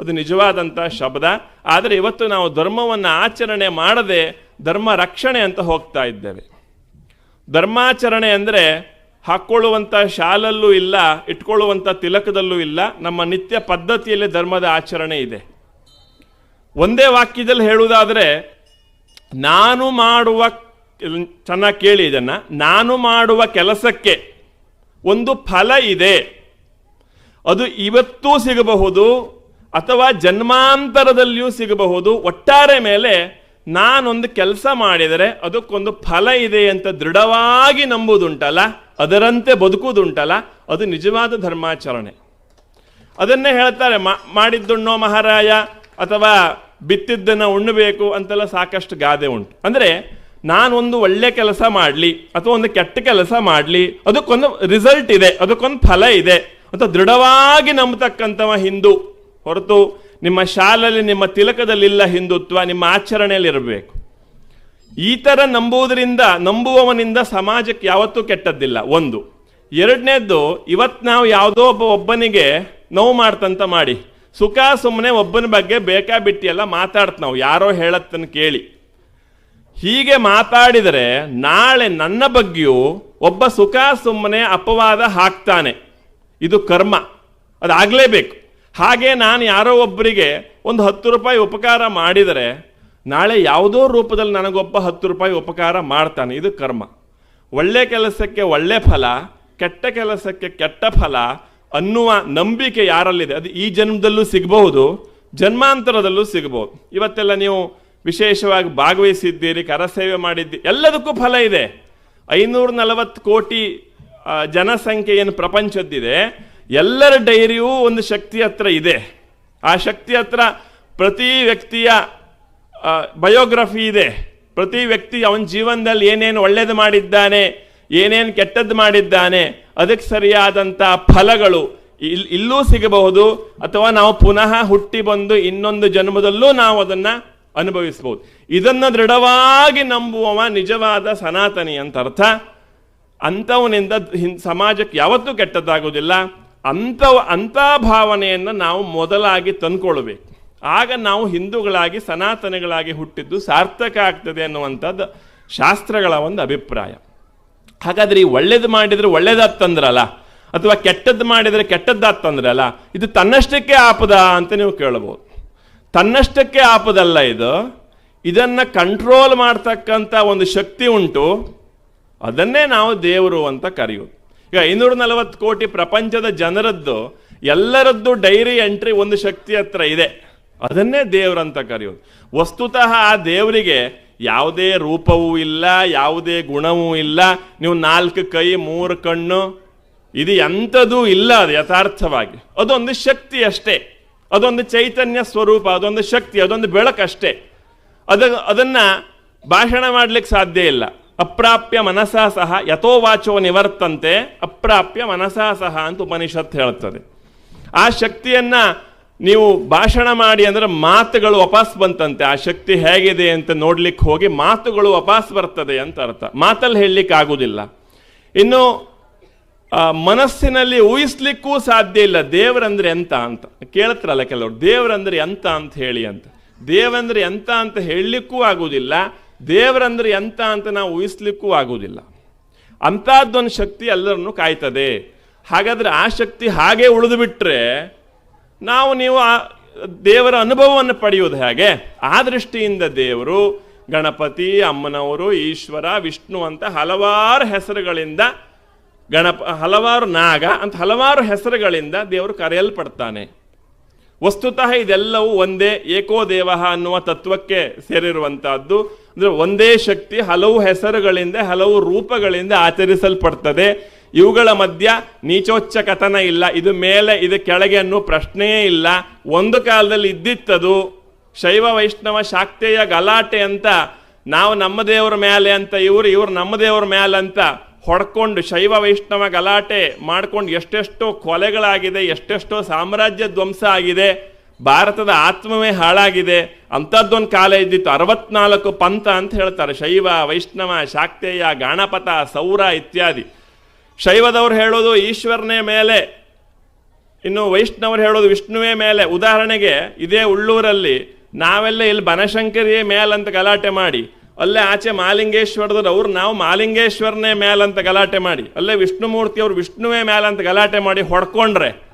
ಅದು ನಿಜವಾದಂಥ ಶಬ್ದ. ಆದರೆ ಇವತ್ತು ನಾವು ಧರ್ಮವನ್ನು ಆಚರಣೆ ಮಾಡದೆ ಧರ್ಮ ರಕ್ಷಣೆ ಅಂತ ಹೋಗ್ತಾ ಇದ್ದೇವೆ. ಧರ್ಮಾಚರಣೆ ಅಂದರೆ ಹಾಕ್ಕೊಳ್ಳುವಂಥ ಶಾಲಲ್ಲೂ ಇಲ್ಲ ಇಟ್ಕೊಳ್ಳುವಂಥ ತಿಲಕದಲ್ಲೂ ಇಲ್ಲ, ನಮ್ಮ ನಿತ್ಯ ಪದ್ಧತಿಯಲ್ಲಿ ಧರ್ಮದ ಆಚರಣೆ ಇದೆ. ಒಂದೇ ವಾಕ್ಯದಲ್ಲಿ ಹೇಳುವುದಾದರೆ, ನಾನು ಮಾಡುವ ಚೆನ್ನಾಗಿ ಕೇಳಿ ಇದನ್ನು, ನಾನು ಮಾಡುವ ಕೆಲಸಕ್ಕೆ ಒಂದು ಫಲ ಇದೆ. ಅದು ಇವತ್ತೂ ಸಿಗಬಹುದು, ಅಥವಾ ಜನ್ಮಾಂತರದಲ್ಲಿಯೂ ಸಿಗಬಹುದು, ಒಟ್ಟಾರೆ ಮೇಲೆ ನಾನೊಂದು ಕೆಲಸ ಮಾಡಿದರೆ ಅದಕ್ಕೊಂದು ಫಲ ಇದೆ ಅಂತ ದೃಢವಾಗಿ ನಂಬುದುಂಟಲ್ಲ ಅದರಂತೆ ಬದುಕುವುದುಂಟಲ್ಲ, ಅದು ನಿಜವಾದ ಧರ್ಮಾಚರಣೆ. ಅದನ್ನೇ ಹೇಳ್ತಾರೆ ಮಾಡಿದ್ದುಣ್ಣೋ ಮಹಾರಾಯ ಅಥವಾ ಬಿತ್ತಿದ್ದನ್ನು ಉಣ್ಣಬೇಕು ಅಂತೆಲ್ಲ ಸಾಕಷ್ಟು ಗಾದೆ ಉಂಟು. ಅಂದರೆ ನಾನೊಂದು ಒಳ್ಳೆ ಕೆಲಸ ಮಾಡಲಿ ಅಥವಾ ಒಂದು ಕೆಟ್ಟ ಕೆಲಸ ಮಾಡಲಿ, ಅದಕ್ಕೊಂದು ರಿಸಲ್ಟ್ ಇದೆ, ಅದಕ್ಕೊಂದು ಫಲ ಇದೆ ಅಂತ ದೃಢವಾಗಿ ನಂಬತಕ್ಕಂಥವ ಹಿಂದೂ. ಹೊರತು ನಿಮ್ಮ ಶಾಲೆಯಲ್ಲಿ ನಿಮ್ಮ ತಿಲಕದಲ್ಲಿಲ್ಲ ಹಿಂದುತ್ವ, ನಿಮ್ಮ ಆಚರಣೆಯಲ್ಲಿ ಇರಬೇಕು. ಈ ಥರ ನಂಬುವುದರಿಂದ, ನಂಬುವವನಿಂದ ಸಮಾಜಕ್ಕೆ ಯಾವತ್ತೂ ಕೆಟ್ಟದ್ದಿಲ್ಲ. ಒಂದು. ಎರಡನೇದ್ದು ಇವತ್ತು ನಾವು ಯಾವುದೋ ಒಬ್ಬ ಒಬ್ಬನಿಗೆ ನೋವು ಮಾಡ್ತಂತ ಮಾಡಿ. ಸುಖ ಸುಮ್ಮನೆ ಒಬ್ಬನ ಬಗ್ಗೆ ಬೇಕಾ ಬಿಟ್ಟಿ ಎಲ್ಲ ಮಾತಾಡ್ತ ನಾವು. ಯಾರೋ ಹೇಳತ್ತನ್ನು ಕೇಳಿ. ಹೀಗೆ ಮಾತಾಡಿದರೆ ನಾಳೆ ನನ್ನ ಬಗ್ಗೆಯೂ ಒಬ್ಬ ಸುಖ ಸುಮ್ಮನೆ ಅಪವಾದ ಹಾಕ್ತಾನೆ. ಇದು ಕರ್ಮ. ಅದಾಗಲೇಬೇಕು. ಹಾಗೆ ನಾನು ಯಾರೋ ಒಬ್ಬರಿಗೆ ಒಂದು ಹತ್ತು ರೂಪಾಯಿ ಉಪಕಾರ ಮಾಡಿದರೆ ನಾಳೆ ಯಾವುದೋ ರೂಪದಲ್ಲಿ ನನಗೊಬ್ಬ ಹತ್ತು ರೂಪಾಯಿ ಉಪಕಾರ ಮಾಡ್ತಾನೆ. ಇದು ಕರ್ಮ. ಒಳ್ಳೆ ಕೆಲಸಕ್ಕೆ ಒಳ್ಳೆ ಫಲ, ಕೆಟ್ಟ ಕೆಲಸಕ್ಕೆ ಕೆಟ್ಟ ಫಲ ಅನ್ನುವ ನಂಬಿಕೆ ಯಾರಲ್ಲಿದೆ? ಅದು ಈ ಜನ್ಮದಲ್ಲೂ ಸಿಗಬಹುದು, ಜನ್ಮಾಂತರದಲ್ಲೂ ಸಿಗಬಹುದು. ಇವತ್ತೆಲ್ಲ ನೀವು ವಿಶೇಷವಾಗಿ ಭಾಗವಹಿಸಿದ್ದೀರಿ, ಕರಸೇವೆ ಮಾಡಿದ್ದಿ, ಎಲ್ಲದಕ್ಕೂ ಫಲ ಇದೆ. ಐನೂರ ನಲವತ್ತು ಕೋಟಿ ಜನಸಂಖ್ಯೆ ಏನು ಪ್ರಪಂಚದ್ದಿದೆ, ಎಲ್ಲರ ಡೈರಿಯೂ ಒಂದು ಶಕ್ತಿ ಹತ್ರ ಇದೆ. ಆ ಶಕ್ತಿ ಹತ್ರ ಪ್ರತಿ ವ್ಯಕ್ತಿಯ ಬಯೋಗ್ರಫಿ ಇದೆ. ಪ್ರತಿ ವ್ಯಕ್ತಿ ಅವನ ಜೀವನದಲ್ಲಿ ಏನೇನು ಒಳ್ಳೇದು ಮಾಡಿದ್ದಾನೆ ಏನೇನು ಕೆಟ್ಟದ್ದು ಮಾಡಿದ್ದಾನೆ, ಅದಕ್ಕೆ ಸರಿಯಾದಂಥ ಫಲಗಳು ಇಲ್ಲಿ ಇಲ್ಲೂ ಸಿಗಬಹುದು, ಅಥವಾ ನಾವು ಪುನಃ ಹುಟ್ಟಿ ಬಂದು ಇನ್ನೊಂದು ಜನ್ಮದಲ್ಲೂ ನಾವು ಅದನ್ನು ಅನುಭವಿಸಬಹುದು. ಇದನ್ನು ದೃಢವಾಗಿ ನಂಬುವವ ನಿಜವಾದ ಸನಾತನಿ ಅಂತ ಅರ್ಥ. ಅಂಥವನಿಂದ ಸಮಾಜಕ್ಕೆ ಯಾವತ್ತೂ ಕೆಟ್ಟದ್ದಾಗೋದಿಲ್ಲ ಅಂಥವ ಅಂಥ ಭಾವನೆಯನ್ನು ನಾವು ಮೊದಲಾಗಿ ತಂದ್ಕೊಳ್ಬೇಕು. ಆಗ ನಾವು ಹಿಂದೂಗಳಾಗಿ, ಸನಾತನಗಳಾಗಿ ಹುಟ್ಟಿದ್ದು ಸಾರ್ಥಕ ಆಗ್ತದೆ ಅನ್ನುವಂಥದ್ದು ಶಾಸ್ತ್ರಗಳ ಒಂದು ಅಭಿಪ್ರಾಯ. ಹಾಗಾದ್ರೆ ಈ ಒಳ್ಳೇದು ಮಾಡಿದ್ರೆ ಒಳ್ಳೇದಾಗ್ತಂದ್ರಲ್ಲ? ಅಥವಾ ಕೆಟ್ಟದ್ದು ಮಾಡಿದ್ರೆ ಕೆಟ್ಟದ್ದಾಗ್ತಂದ್ರಲ್ಲ? ಇದು ತನ್ನಷ್ಟಕ್ಕೆ ಆಪದ ಅಂತ ನೀವು ಕೇಳಬಹುದು. ತನ್ನಷ್ಟಕ್ಕೆ ಆಪದಲ್ಲ ಇದು. ಇದನ್ನು ಕಂಟ್ರೋಲ್ ಮಾಡ್ತಕ್ಕಂಥ ಒಂದು ಶಕ್ತಿ ಉಂಟು. ಅದನ್ನೇ ನಾವು ದೇವರು ಅಂತ ಕರೆಯೋದು. ಈಗ ಐನೂರ ನಲವತ್ತು ಕೋಟಿ ಪ್ರಪಂಚದ ಜನರದ್ದು, ಎಲ್ಲರದ್ದು ಡೈರಿ ಎಂಟ್ರಿ ಒಂದು ಶಕ್ತಿ ಹತ್ರ ಇದೆ. ಅದನ್ನೇ ದೇವರಂತ ಕರೆಯೋದು. ವಸ್ತುತಃ ಆ ದೇವರಿಗೆ ಯಾವುದೇ ರೂಪವೂ ಇಲ್ಲ, ಯಾವುದೇ ಗುಣವೂ ಇಲ್ಲ. ನೀವು ನಾಲ್ಕು ಕೈ, ಮೂರು ಕಣ್ಣು, ಇದು ಎಂಥದೂ ಇಲ್ಲ ಅದು ಯಥಾರ್ಥವಾಗಿ. ಅದೊಂದು ಶಕ್ತಿ ಅಷ್ಟೇ. ಅದೊಂದು ಚೈತನ್ಯ ಸ್ವರೂಪ, ಅದೊಂದು ಶಕ್ತಿ, ಅದೊಂದು ಬೆಳಕಷ್ಟೇ ಅದ, ಅದನ್ನು ಭಾಷಣ ಮಾಡಲಿಕ್ಕೆ ಸಾಧ್ಯ ಇಲ್ಲ. ಅಪ್ರಾಪ್ಯ ಮನಸಾ ಸಹ ಯಥೋವಾಚೋ ನಿವರ್ತಂತೆ, ಅಪ್ರಾಪ್ಯ ಮನಸಾ ಸಹ ಅಂತ ಉಪನಿಷತ್ ಹೇಳ್ತದೆ. ಆ ಶಕ್ತಿಯನ್ನ ನೀವು ಭಾಷಣ ಮಾಡಿ ಅಂದ್ರೆ ಮಾತುಗಳು ವಾಪಸ್ ಬಂತಂತೆ, ಆ ಶಕ್ತಿ ಹೇಗಿದೆ ಅಂತ ನೋಡ್ಲಿಕ್ಕೆ ಹೋಗಿ ಮಾತುಗಳು ವಾಪಸ್ ಬರ್ತದೆ ಅಂತ ಅರ್ಥ. ಮಾತಲ್ಲಿ ಹೇಳಲಿಕ್ಕೆ ಆಗುದಿಲ್ಲ. ಇನ್ನು ಮನಸ್ಸಿನಲ್ಲಿ ಊಹಿಸ್ಲಿಕ್ಕೂ ಸಾಧ್ಯ ಇಲ್ಲ, ದೇವರಂದ್ರೆ ಎಂತ ಅಂತ. ಕೇಳ್ತಾರಲ್ಲ ಕೆಲವರು, ದೇವರಂದ್ರೆ ಎಂತ ಅಂತ ಹೇಳಿ ಅಂತ. ದೇವಂದ್ರೆ ಎಂತ ಅಂತ ಹೇಳಲಿಕ್ಕೂ ಆಗುವುದಿಲ್ಲ ದೇವರಂದ್ರೆ ಎಂತ ಅಂತ ನಾವು ಊಹಿಸ್ಲಿಕ್ಕೂ ಆಗುವುದಿಲ್ಲ ಅಂಥದ್ದೊಂದು ಶಕ್ತಿ ಎಲ್ಲರನ್ನು ಕಾಯ್ತದೆ. ಹಾಗಾದ್ರೆ ಆ ಶಕ್ತಿ ಹಾಗೆ ಉಳಿದು ಬಿಟ್ರೆ ನಾವು ನೀವು ಆ ದೇವರ ಅನುಭವವನ್ನು ಪಡೆಯುವುದು ಹೇಗೆ? ಆ ದೃಷ್ಟಿಯಿಂದ ದೇವರು ಗಣಪತಿ, ಅಮ್ಮನವರು, ಈಶ್ವರ, ವಿಷ್ಣು ಅಂತ ಹಲವಾರು ಹೆಸರುಗಳಿಂದ ಗಣಪ, ಹಲವಾರು ನಾಗ ಅಂತ ಹಲವಾರು ಹೆಸರುಗಳಿಂದ ದೇವರು ಕರೆಯಲ್ಪಡ್ತಾನೆ. ವಸ್ತುತಃ ಇದೆಲ್ಲವೂ ಒಂದೇ ಏಕೋ ದೇವ ಅನ್ನುವ ತತ್ವಕ್ಕೆ ಸೇರಿರುವಂತಹದ್ದು. ಅಂದ್ರೆ ಒಂದೇ ಶಕ್ತಿ ಹಲವು ಹೆಸರುಗಳಿಂದ, ಹಲವು ರೂಪಗಳಿಂದ ಆಚರಿಸಲ್ಪಡ್ತದೆ. ಇವುಗಳ ಮಧ್ಯ ನೀಚೋಚ್ಚ ಕಥನ ಇಲ್ಲ. ಇದು ಮೇಲೆ, ಇದು ಕೆಳಗೆ ಅನ್ನೋ ಪ್ರಶ್ನೆಯೇ ಇಲ್ಲ. ಒಂದು ಕಾಲದಲ್ಲಿ ಇದ್ದಿತ್ತದು ಶೈವ ವೈಷ್ಣವ ಶಾಕ್ತೆಯ ಗಲಾಟೆ ಅಂತ, ನಾವು ನಮ್ಮ ದೇವರ ಮೇಲೆ ಅಂತ, ಇವರು ಇವರು ನಮ್ಮ ದೇವರ ಮೇಲೆ ಅಂತ ಹೊಡ್ಕೊಂಡು ಶೈವ ವೈಷ್ಣವ ಗಲಾಟೆ ಮಾಡ್ಕೊಂಡು ಎಷ್ಟೆಷ್ಟೋ ಕೊಲೆಗಳಾಗಿದೆ, ಎಷ್ಟೆಷ್ಟೋ ಸಾಮ್ರಾಜ್ಯ ಧ್ವಂಸ ಆಗಿದೆ, ಭಾರತದ ಆತ್ಮವೇ ಹಾಳಾಗಿದೆ, ಅಂಥದ್ದೊಂದು ಕಾಲ ಇದ್ದಿತ್ತು. ಅರವತ್ನಾಲ್ಕು ಪಂಥ ಅಂತ ಹೇಳ್ತಾರೆ. ಶೈವ, ವೈಷ್ಣವ, ಶಾಕ್ತೇಯ, ಗಾಣಪತ, ಸೌರ ಇತ್ಯಾದಿ. ಶೈವದವ್ರು ಹೇಳೋದು ಈಶ್ವರನೇ ಮೇಲೆ, ಇನ್ನು ವೈಷ್ಣವರು ಹೇಳೋದು ವಿಷ್ಣುವೇ ಮೇಲೆ. ಉದಾಹರಣೆಗೆ ಇದೇ ಉಳ್ಳೂರಲ್ಲಿ ನಾವೆಲ್ಲ ಇಲ್ಲಿ ಬನಶಂಕರಿಯೇ ಮೇಲಂತ ಗಲಾಟೆ ಮಾಡಿ ಅಲ್ಲೇ ಆಚೆ ಮಾಲಿಂಗೇಶ್ವರದವ್ರು ಅವ್ರು ನಾವು ಮಾಲಿಂಗೇಶ್ವರನೇ ಮೇಲಂತ ಗಲಾಟೆ ಮಾಡಿ. ಅಲ್ಲೇ ವಿಷ್ಣುಮೂರ್ತಿ ಅವರು ವಿಷ್ಣುವೇ ಮೇಲಂತ ಗಲಾಟೆ ಮಾಡಿ ಹೊಡ್ಕೊಂಡ್ರೆ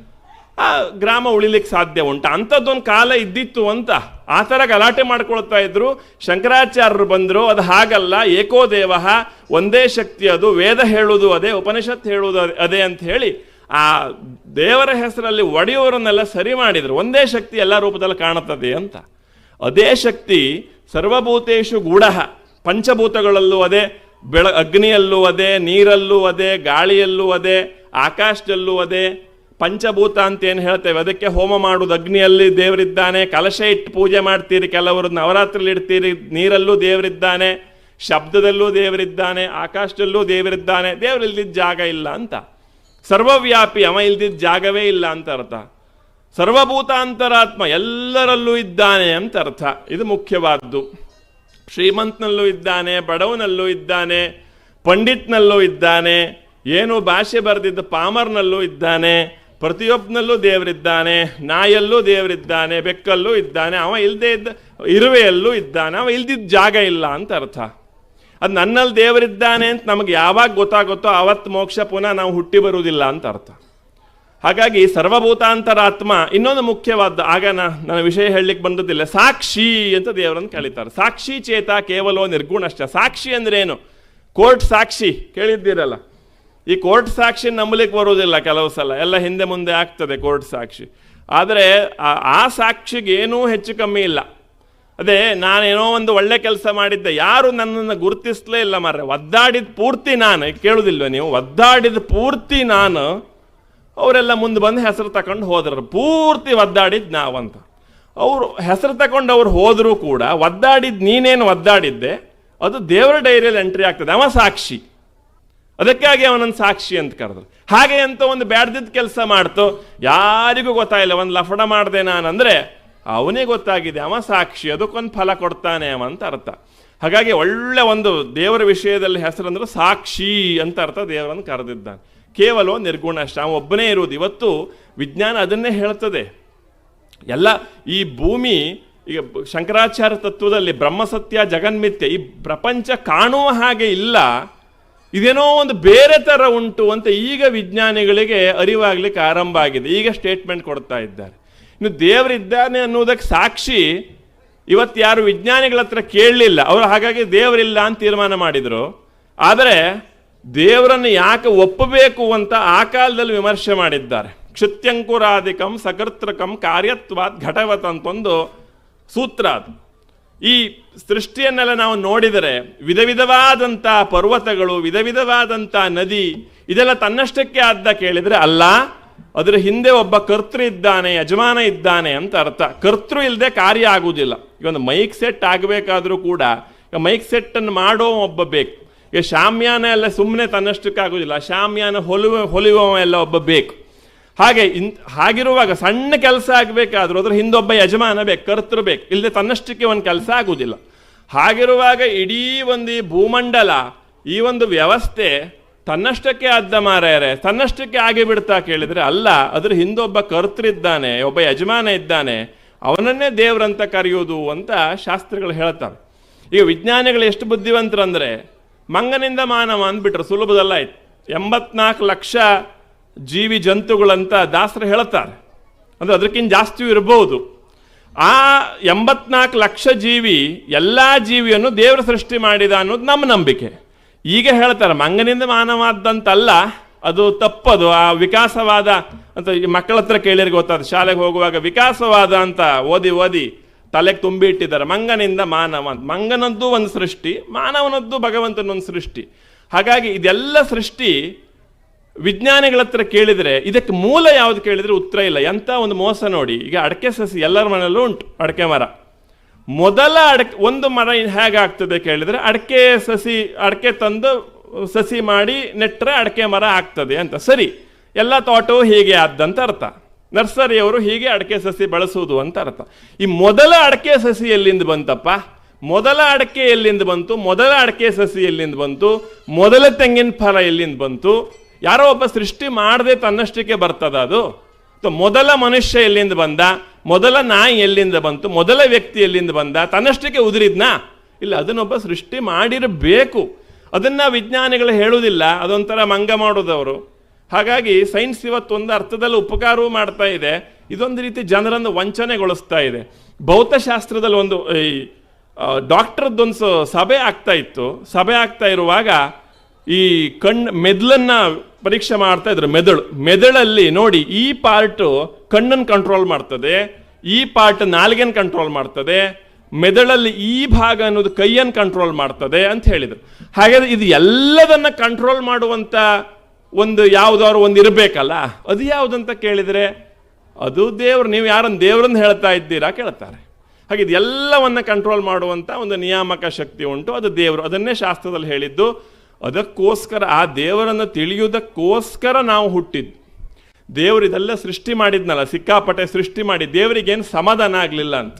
ಆ ಗ್ರಾಮ ಉಳಿಲಿಕ್ಕೆ ಸಾಧ್ಯ ಉಂಟು. ಅಂಥದ್ದೊಂದು ಕಾಲ ಇದ್ದಿತ್ತು ಅಂತ ಆ ಥರ ಗಲಾಟೆ ಮಾಡ್ಕೊಳ್ತಾ ಇದ್ರು. ಶಂಕರಾಚಾರ್ಯರು ಬಂದರು. ಅದು ಹಾಗಲ್ಲ. ಏಕೋ ದೇವ ಒಂದೇ ಶಕ್ತಿ ಅದು. ವೇದ ಹೇಳುವುದು ಅದೇ, ಉಪನಿಷತ್ ಹೇಳುವುದು ಅದೇ- ಅಂತ ಹೇಳಿ ಆ ದೇವರ ಹೆಸರಲ್ಲಿ ಒಡೆಯುವರನ್ನೆಲ್ಲ ಸರಿ ಮಾಡಿದರು. ಒಂದೇ ಶಕ್ತಿ ಎಲ್ಲ ರೂಪದಲ್ಲಿ ಕಾಣುತ್ತದೆ ಅಂತ. ಅದೇ ಶಕ್ತಿ ಸರ್ವಭೂತೇಶು ಗೂಢ. ಪಂಚಭೂತಗಳಲ್ಲೂ ಅದೇ, ಬೆಳ, ಅಗ್ನಿಯಲ್ಲೂ ಅದೇ, ನೀರಲ್ಲೂ ಅದೇ, ಗಾಳಿಯಲ್ಲೂ ಅದೇ, ಆಕಾಶದಲ್ಲೂ ಅದೇ, ಪಂಚಭೂತ ಅಂತ ಏನು ಹೇಳ್ತೇವೆ. ಅದಕ್ಕೆ ಹೋಮ ಮಾಡುವುದು ಅಗ್ನಿಯಲ್ಲಿ ದೇವರಿದ್ದಾನೆ. ಕಲಶ ಇಟ್ಟು ಪೂಜೆ ಮಾಡ್ತೀರಿ ಕೆಲವರು ನವರಾತ್ರಿಲಿ ಇಡ್ತೀರಿ, ನೀರಲ್ಲೂ ದೇವರಿದ್ದಾನೆ, ಶಬ್ದದಲ್ಲೂ ದೇವರಿದ್ದಾನೆ, ಆಕಾಶದಲ್ಲೂ ದೇವರಿದ್ದಾನೆ. ದೇವರಿಲ್ದಿದ್ದ ಜಾಗ ಇಲ್ಲ ಅಂತ. ಸರ್ವವ್ಯಾಪಿ, ಅವ ಇಲ್ದಿದ್ದ ಜಾಗವೇ ಇಲ್ಲ ಅಂತ ಅರ್ಥ. ಸರ್ವಭೂತಾಂತರಾತ್ಮ ಎಲ್ಲರಲ್ಲೂ ಇದ್ದಾನೆ ಅಂತ ಅರ್ಥ. ಇದು ಮುಖ್ಯವಾದ್ದು. ಶ್ರೀಮಂತನಲ್ಲೂ ಇದ್ದಾನೆ, ಬಡವನಲ್ಲೂ ಇದ್ದಾನೆ, ಪಂಡಿತ್ನಲ್ಲೂ ಇದ್ದಾನೆ, ಏನು ಭಾಷೆ ಬರೆದಿದ್ದ ಪಾಮರ್ನಲ್ಲೂ ಇದ್ದಾನೆ ಪ್ರತಿಯೊಬ್ಬನಲ್ಲೂ ದೇವರಿದ್ದಾನೆ, ನಾಯಲ್ಲೂ ದೇವರಿದ್ದಾನೆ, ಬೆಕ್ಕಲ್ಲೂ ಇದ್ದಾನೆ, ಅವ ಇಲ್ಲದೆ ಇದ್ದ, ಇರುವೆಯಲ್ಲೂ ಇದ್ದಾನೆ, ಅವ ಇಲ್ದಿದ್ದ ಜಾಗ ಇಲ್ಲ ಅಂತ ಅರ್ಥ. ಅದು ನನ್ನಲ್ಲಿ ದೇವರಿದ್ದಾನೆ ಅಂತ ನಮಗೆ ಯಾವಾಗ ಗೊತ್ತಾಗುತ್ತೋ ಅವತ್ತು ಮೋಕ್ಷ ಪುನಃ ನಾವು ಹುಟ್ಟಿ ಬರುವುದಿಲ್ಲ ಅಂತ ಅರ್ಥ. ಹಾಗಾಗಿ ಸರ್ವಭೂತಾಂತರಾತ್ಮ ಇನ್ನೊಂದು ಮುಖ್ಯವಾದ, ಆಗ ನಾನು ವಿಷಯ ಹೇಳಲಿಕ್ಕೆ ಬಂದದ್ದಿಲ್ಲ, ಸಾಕ್ಷಿ ಅಂತ ದೇವರನ್ನು ಕೇಳಿತಾರೆ ಸಾಕ್ಷಿ ಚೇತ ಕೇವಲೋ ನಿರ್ಗುಣಶ್ಚ. ಸಾಕ್ಷಿ ಅಂದ್ರೆ ಏನು ಕೋರ್ಟ್ ಸಾಕ್ಷಿ, ಕೇಳಿದ್ದೀರಲ್ಲ? ಈ ಕೋರ್ಟ್ ಸಾಕ್ಷಿ ನಂಬಲಿಕ್ಕೆ ಬರುವುದಿಲ್ಲ ಕೆಲವು ಸಲ. ಎಲ್ಲ ಹಿಂದೆ ಮುಂದೆ ಆಗ್ತದೆ ಕೋರ್ಟ್ ಸಾಕ್ಷಿ. ಆದರೆ ಆ- ಆ ಸಾಕ್ಷಿಗೆ ಏನೂ ಹೆಚ್ಚು ಕಮ್ಮಿ ಇಲ್ಲ. ಅದೇ, ನಾನೇನೋ ಒಂದು ಒಳ್ಳೆ ಕೆಲಸ ಮಾಡಿದ್ದೆ. ಯಾರು ನನ್ನನ್ನು ಗುರುತಿಸ್ಲೇ ಇಲ್ಲ ಮಾರ್ರೆ. ಒದ್ದಾಡಿದ ಪೂರ್ತಿ ನಾನು ಕೇಳುವುದಿಲ್ವ ನೀವು? ಒದ್ದಾಡಿದ ಪೂರ್ತಿ ನಾನು ಅವರೆಲ್ಲ ಮುಂದೆ ಬಂದು ಹೆಸರು ತಕೊಂಡು ಹೋದ್ರು. ಪೂರ್ತಿ ಒದ್ದಾಡಿದ್ ನಾವಂತ. ಅವರು ಹೆಸರು ತಕೊಂಡು ಅವ್ರು ಹೋದರೂ ಕೂಡ ಒದ್ದಾಡಿದ್ ನೀನೇನು ಒದ್ದಾಡಿದ್ದೆ, ಅದು ದೇವರ ಡೈರಿಯಲ್ಲಿ ಎಂಟ್ರಿ ಆಗ್ತದೆ. ಅವ ಸಾಕ್ಷಿ. ಅದಕ್ಕಾಗಿ ಅವನನ್ನು ಸಾಕ್ಷಿ ಅಂತ ಕರೆದ್ರು. ಹಾಗೆ ಅಂತ ಒಂದು ಬ್ಯಾಡ್ದಿದ್ದ ಕೆಲಸ ಮಾಡ್ತು. ಯಾರಿಗೂ ಗೊತ್ತಾಗಿಲ್ಲ ಒಂದು ಲಫಡ ಮಾಡಿದೆ ನಾನಂದರೆ ಅವನೇ ಗೊತ್ತಾಗಿದೆ, ಅವ ಸಾಕ್ಷಿ, ಅದಕ್ಕೊಂದು ಫಲ ಕೊಡ್ತಾನೆ ಅವ ಅಂತ ಅರ್ಥ. ಹಾಗಾಗಿ ಒಳ್ಳೆ ಒಂದು ದೇವರ ವಿಷಯದಲ್ಲಿ ಹೆಸರಂದ್ರೆ ಸಾಕ್ಷಿ ಅಂತ ಅರ್ಥ ದೇವರನ್ನು ಕರೆದಿದ್ದಾನೆ. ಕೇವಲ ನಿರ್ಗುಣ ಅವ ಒಬ್ಬನೇ ಇರೋದು ಇವತ್ತು ವಿಜ್ಞಾನ ಅದನ್ನೇ ಹೇಳ್ತದೆ. ಎಲ್ಲ ಈ ಭೂಮಿ, ಈಗ ಶಂಕರಾಚಾರ್ಯ ತತ್ವದಲ್ಲಿ ಬ್ರಹ್ಮಸತ್ಯ ಜಗನ್ಮಿಥ್ಯ ಈ ಪ್ರಪಂಚ ಕಾಣುವ ಹಾಗೆ ಇಲ್ಲ. ಇದೇನೋ ಒಂದು ಬೇರೆ ಥರ ಉಂಟು ಅಂತ ಈಗ ವಿಜ್ಞಾನಿಗಳಿಗೆ ಅರಿವಾಗ್ಲಿಕ್ಕೆ ಆರಂಭ ಆಗಿದೆ. ಈಗ ಸ್ಟೇಟ್ಮೆಂಟ್ ಕೊಡ್ತಾ ಇದ್ದಾರೆ. ಇನ್ನು ದೇವರಿದ್ದಾನೆ ಅನ್ನೋದಕ್ಕೆ ಸಾಕ್ಷಿ ಇವತ್ತು ಯಾರು ವಿಜ್ಞಾನಿಗಳ ಹತ್ರ ಕೇಳಲಿಲ್ಲ. ಅವರು ಹಾಗಾಗಿ ದೇವರಿಲ್ಲ ಅಂತ ತೀರ್ಮಾನ ಮಾಡಿದರು. ಆದರೆ ದೇವರನ್ನು ಯಾಕೆ ಒಪ್ಪಬೇಕು ಅಂತ ಆ ಕಾಲದಲ್ಲಿ ವಿಮರ್ಶೆ ಮಾಡಿದ್ದಾರೆ. ಕ್ಷತ್ಯಂಕುರಾಧಿಕಂ ಸಕರ್ತೃಕಂ ಕಾರ್ಯತ್ವಾತ್ ಘಟವತ್ ಅಂತೊಂದು ಸೂತ್ರ ಅದು. ಈ ಸೃಷ್ಟಿಯನ್ನೆಲ್ಲ ನಾವು ನೋಡಿದರೆ ವಿಧ ವಿಧವಾದಂಥ ಪರ್ವತಗಳು, ವಿಧ ವಿಧವಾದಂಥ ನದಿ, ಇದೆಲ್ಲ ತನ್ನಷ್ಟಕ್ಕೆ ಆದ್ದ ಕೇಳಿದರೆ ಅಲ್ಲ, ಅದರ ಹಿಂದೆ ಒಬ್ಬ ಕರ್ತೃ ಇದ್ದಾನೆ, ಯಜಮಾನ ಇದ್ದಾನೆ ಅಂತ ಅರ್ಥ. ಕರ್ತೃ ಇಲ್ಲದೆ ಕಾರ್ಯ ಆಗುವುದಿಲ್ಲ. ಈಗ ಒಂದು ಮೈಕ್ ಸೆಟ್ ಆಗಬೇಕಾದ್ರೂ ಕೂಡ ಮೈಕ್ ಸೆಟ್ಟನ್ನು ಮಾಡೋ ಒಬ್ಬ ಬೇಕು. ಈಗ ಶಾಮ್ಯಾನ ಎಲ್ಲ ಸುಮ್ಮನೆ ತನ್ನಷ್ಟಕ್ಕೆ ಆಗುವುದಿಲ್ಲ ಶಾಮ್ಯಾನ ಹೊಲುವ ಹೊಲಿಯುವ ಎಲ್ಲ ಒಬ್ಬ ಬೇಕು. ಹಾಗೆ ಇನ್, ಹಾಗಿರುವಾಗ ಸಣ್ಣ ಕೆಲಸ ಆಗಬೇಕಾದ್ರೂ ಅದ್ರ ಹಿಂದೊಬ್ಬ ಯಜಮಾನ ಬೇಕು, ಕರ್ತೃ ಬೇಕು. ಇಲ್ಲದೆ ತನ್ನಷ್ಟಕ್ಕೆ ಒಂದು ಕೆಲಸ ಆಗುವುದಿಲ್ಲ. ಹಾಗಿರುವಾಗ ಇಡೀ ಒಂದು ಈ ಭೂಮಂಡಲ, ಈ ಒಂದು ವ್ಯವಸ್ಥೆ ತನ್ನಷ್ಟಕ್ಕೆ ಆದ್ದ ಮಾರಾಯರೆ ತನ್ನಷ್ಟಕ್ಕೆ ಆಗಿ ಬಿಡ್ತಾ ಕೇಳಿದ್ರೆ ಅಲ್ಲ, ಅದ್ರ ಹಿಂದೊಬ್ಬ ಕರ್ತೃ ಇದ್ದಾನೆ, ಒಬ್ಬ ಯಜಮಾನ ಇದ್ದಾನೆ, ಅವನನ್ನೇ ದೇವರಂತ ಕರೆಯೋದು ಅಂತ ಶಾಸ್ತ್ರಗಳು ಹೇಳ್ತವೆ. ಈಗ ವಿಜ್ಞಾನಿಗಳು ಎಷ್ಟು ಬುದ್ಧಿವಂತರಂದ್ರೆ ಮಂಗನಿಂದ ಮಾನವ ಅಂದ್ಬಿಟ್ರು ಸುಲಭದಲ್ಲ ಆಯ್ತು. ಎಂಬತ್ನಾಲ್ಕು ಲಕ್ಷ ಜೀವಿ ಜಂತುಗಳಂತ ದಾಸರು ಹೇಳ್ತಾರೆ. ಅಂದ್ರೆ ಅದಕ್ಕಿಂತ ಜಾಸ್ತಿ ಇರಬಹುದು ಆ ಎಂಬತ್ನಾಲ್ಕು ಲಕ್ಷ ಜೀವಿ ಎಲ್ಲ ಜೀವಿಯನ್ನು ದೇವರು ಸೃಷ್ಟಿ ಮಾಡಿದ ಅನ್ನೋದು ನಮ್ಮ ನಂಬಿಕೆ. ಈಗ ಹೇಳ್ತಾರೆ, ಮಂಗನಿಂದ ಮಾನವಾದಂತಲ್ಲ ಅದು ತಪ್ಪದು. ಆ ವಿಕಾಸವಾದ ಅಂತ ಮಕ್ಕಳ ಹತ್ರ ಕೇಳಿರಿ ಗೊತ್ತಾದ ಶಾಲೆಗೆ ಹೋಗುವಾಗ ವಿಕಾಸವಾದ ಅಂತ ಓದಿ ಓದಿ ತಲೆಗೆ ತುಂಬಿ ಇಟ್ಟಿದ್ದಾರೆ ಮಂಗನಿಂದ ಮಾನವ ಮಂಗನದ್ದು ಒಂದು ಸೃಷ್ಟಿ, ಮಾನವನದ್ದು ಭಗವಂತನೊಂದು ಸೃಷ್ಟಿ. ಹಾಗಾಗಿ ಇದೆಲ್ಲ ಸೃಷ್ಟಿ ವಿಜ್ಞಾನಿಗಳ ಹತ್ರ ಕೇಳಿದರೆ, ಇದಕ್ಕೆ ಮೂಲ ಯಾವುದು ಕೇಳಿದರೆ ಉತ್ತರ ಇಲ್ಲ. ಎಂಥ ಒಂದು ಮೋಸ ನೋಡಿ. ಈಗ ಅಡಕೆ ಸಸಿ ಎಲ್ಲರ ಮನೆಯಲ್ಲೂ ಉಂಟು, ಅಡಕೆ ಮರ. ಮೊದಲ ಅಡಕೆ, ಒಂದು ಮರ ಹೇಗಾಗ್ತದೆ ಕೇಳಿದರೆ, ಅಡಕೆ ಸಸಿ, ಅಡಕೆ ತಂದು ಸಸಿ ಮಾಡಿ ನೆಟ್ಟರೆ ಅಡಕೆ ಮರ ಆಗ್ತದೆ ಅಂತ. ಸರಿ, ಎಲ್ಲ ತೋಟವು ಹೀಗೆ ಆದ್ದಂತ ಅರ್ಥ. ನರ್ಸರಿಯವರು ಹೀಗೆ ಅಡಕೆ ಸಸಿ ಬಳಸುವುದು ಅಂತ ಅರ್ಥ. ಈ ಮೊದಲ ಅಡಕೆ ಸಸಿ ಎಲ್ಲಿಂದ ಬಂತಪ್ಪ? ಮೊದಲ ಅಡಕೆ ಎಲ್ಲಿಂದ ಬಂತು? ಮೊದಲ ಅಡಕೆ ಸಸಿ ಎಲ್ಲಿಂದ ಬಂತು? ಮೊದಲ ತೆಂಗಿನ ಫಲ ಎಲ್ಲಿಂದ ಬಂತು? ಯಾರೋ ಒಬ್ಬ ಸೃಷ್ಟಿ ಮಾಡದೆ ತನ್ನಷ್ಟಕ್ಕೆ ಬರ್ತದ ಅದು? ಮೊದಲ ಮನುಷ್ಯ ಎಲ್ಲಿಂದ ಬಂದ? ಮೊದಲ ನಾಯಿ ಎಲ್ಲಿಂದ ಬಂತು? ಮೊದಲ ವ್ಯಕ್ತಿ ಎಲ್ಲಿಂದ ಬಂದ? ತನ್ನಷ್ಟಕ್ಕೆ ಉದುರಿದ್ನಾ? ಇಲ್ಲ, ಅದನ್ನೊಬ್ಬ ಸೃಷ್ಟಿ ಮಾಡಿರಬೇಕು. ಅದನ್ನ ವಿಜ್ಞಾನಿಗಳು ಹೇಳುವುದಿಲ್ಲ. ಅದೊಂಥರ ಮಂಗ ಮಾಡೋದವರು. ಹಾಗಾಗಿ ಸೈನ್ಸ್ ಇವತ್ತು ಒಂದು ಅರ್ಥದಲ್ಲಿ ಉಪಕಾರವೂ ಮಾಡ್ತಾ ಇದೆ. ಇದೊಂದು ರೀತಿ ಜನರನ್ನು ವಂಚನೆಗೊಳಿಸ್ತಾ ಇದೆ. ಭೌತಶಾಸ್ತ್ರದಲ್ಲಿ ಒಂದು, ಈ ಡಾಕ್ಟರ್ದೊಂದು ಸಭೆ ಆಗ್ತಾ ಇತ್ತು. ಸಭೆ ಆಗ್ತಾ ಇರುವಾಗ ಈ ಕಣ್ಣು ಮೆದುಳನ್ನ ಪರೀಕ್ಷೆ ಮಾಡ್ತಾ ಇದ್ರು. ಮೆದುಳು, ಮೆದುಳಲ್ಲಿ ನೋಡಿ ಈ ಪಾರ್ಟು ಕಣ್ಣನ್ನು ಕಂಟ್ರೋಲ್ ಮಾಡ್ತದೆ, ಈ ಪಾರ್ಟ್ ನಾಲ್ಗೆನ್ ಕಂಟ್ರೋಲ್ ಮಾಡ್ತದೆ, ಮೆದುಳಲ್ಲಿ ಈ ಭಾಗ ಅನ್ನೋದು ಕೈಯನ್ನು ಕಂಟ್ರೋಲ್ ಮಾಡ್ತದೆ ಅಂತ ಹೇಳಿದರು. ಹಾಗಾದ್ರೆ ಇದು ಎಲ್ಲದನ್ನು ಕಂಟ್ರೋಲ್ ಮಾಡುವಂತ ಒಂದು ಯಾವುದಾದ್ರು ಒಂದು ಇರಬೇಕಲ್ಲ, ಅದು ಯಾವುದಂತ ಕೇಳಿದರೆ, ಅದು ದೇವರು, ನೀವು ಯಾರನ್ನು ದೇವರನ್ನು ಹೇಳ್ತಾ ಇದ್ದೀರಾ ಕೇಳ್ತಾರೆ ಹಾಗೆ ಇದೆಲ್ಲವನ್ನು ಕಂಟ್ರೋಲ್ ಮಾಡುವಂಥ ಒಂದು ನಿಯಾಮಕ ಶಕ್ತಿ ಉಂಟು, ಅದು ದೇವರು. ಅದನ್ನೇ ಶಾಸ್ತ್ರದಲ್ಲಿ ಹೇಳಿದ್ದು, ಅದಕ್ಕೋಸ್ಕರ ಆ ದೇವರನ್ನು ತಿಳಿಯುವುದಕ್ಕೋಸ್ಕರ ನಾವು ಹುಟ್ಟಿದ್ದು. ದೇವರು ಇದೆಲ್ಲ ಸೃಷ್ಟಿ ಮಾಡಿದ್ನಲ್ಲ, ಸಿಕ್ಕಾಪಟ್ಟೆ ಸೃಷ್ಟಿ ಮಾಡಿ, ದೇವರಿಗೇನು ಸಮಾಧಾನ ಆಗಲಿಲ್ಲ ಅಂತ.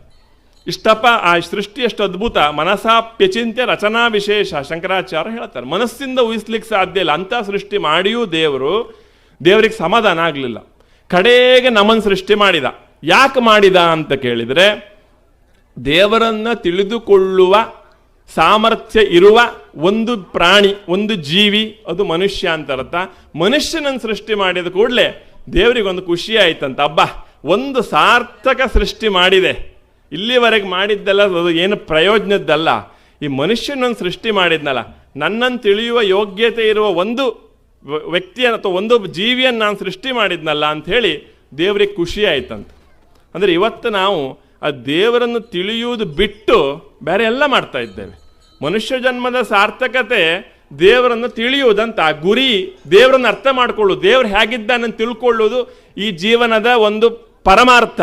ಇಷ್ಟಪ್ಪ ಆ ಸೃಷ್ಟಿ ಎಷ್ಟು ಅದ್ಭುತ ಮನಸಾಪ್ಯಚಿಂತ್ಯ ರಚನಾ ವಿಶೇಷ ಶಂಕರಾಚಾರ್ಯ ಹೇಳ್ತಾರೆ. ಮನಸ್ಸಿಂದ ಊಹಿಸ್ಲಿಕ್ಕೆ ಸಾಧ್ಯ ಇಲ್ಲ. ಅಂಥ ಸೃಷ್ಟಿ ಮಾಡಿಯೂ ದೇವರು ದೇವರಿಗೆ ಸಮಾಧಾನ ಆಗಲಿಲ್ಲ. ಕಡೆಗೆ ನಮನ್ ಸೃಷ್ಟಿ ಮಾಡಿದ. ಯಾಕೆ ಮಾಡಿದ ಅಂತ ಕೇಳಿದರೆ, ದೇವರನ್ನ ತಿಳಿದುಕೊಳ್ಳುವ ಸಾಮರ್ಥ್ಯ ಇರುವ ಒಂದು ಪ್ರಾಣಿ, ಒಂದು ಜೀವಿ, ಅದು ಮನುಷ್ಯ ಅಂತ ಅರ್ಥ ಮನುಷ್ಯನನ್ನು ಸೃಷ್ಟಿ ಮಾಡಿದ ಕೂಡಲೇ ದೇವರಿಗೊಂದು ಖುಷಿ ಆಯ್ತಂತ. ಅಬ್ಬಾ, ಒಂದು ಸಾರ್ಥಕ ಸೃಷ್ಟಿ ಮಾಡಿದೆ. ಇಲ್ಲಿವರೆಗೆ ಮಾಡಿದ್ದೆಲ್ಲ ಅದು ಏನು ಪ್ರಯೋಜನದ್ದಲ್ಲ. ಈ ಮನುಷ್ಯನನ್ನು ಸೃಷ್ಟಿ ಮಾಡಿದ್ನಲ್ಲ. ನನ್ನನ್ನು ತಿಳಿಯುವ ಯೋಗ್ಯತೆ ಇರುವ ಒಂದು ವ್ಯ- ವ್ಯಕ್ತಿಯನ್ನು ಅಥವಾ ಒಂದು ಜೀವಿಯನ್ನು ನಾನು ಸೃಷ್ಟಿ ಮಾಡಿದ್ನಲ್ಲ ಅಂತ ಹೇಳಿ ದೇವರಿಗೆ ಖುಷಿ ಆಯ್ತಂತ. ಅಂದರೆ ಇವತ್ತು ನಾವು ಆ ದೇವರನ್ನು ತಿಳಿಯುವುದು ಬಿಟ್ಟು ಬೇರೆ ಎಲ್ಲ ಮಾಡ್ತಾ ಇದ್ದೇವೆ. ಮನುಷ್ಯ ಜನ್ಮದ ಸಾರ್ಥಕತೆ ದೇವರನ್ನು ತಿಳಿಯುವುದಂತ, ಆ ಗುರಿ ದೇವರನ್ನು ಅರ್ಥ ಮಾಡಿಕೊಳ್ಳೋದು ದೇವರು ಹೇಗಿದ್ದಾನೆ ತಿಳ್ಕೊಳ್ಳೋದು ಈ ಜೀವನದ ಒಂದು ಪರಮಾರ್ಥ.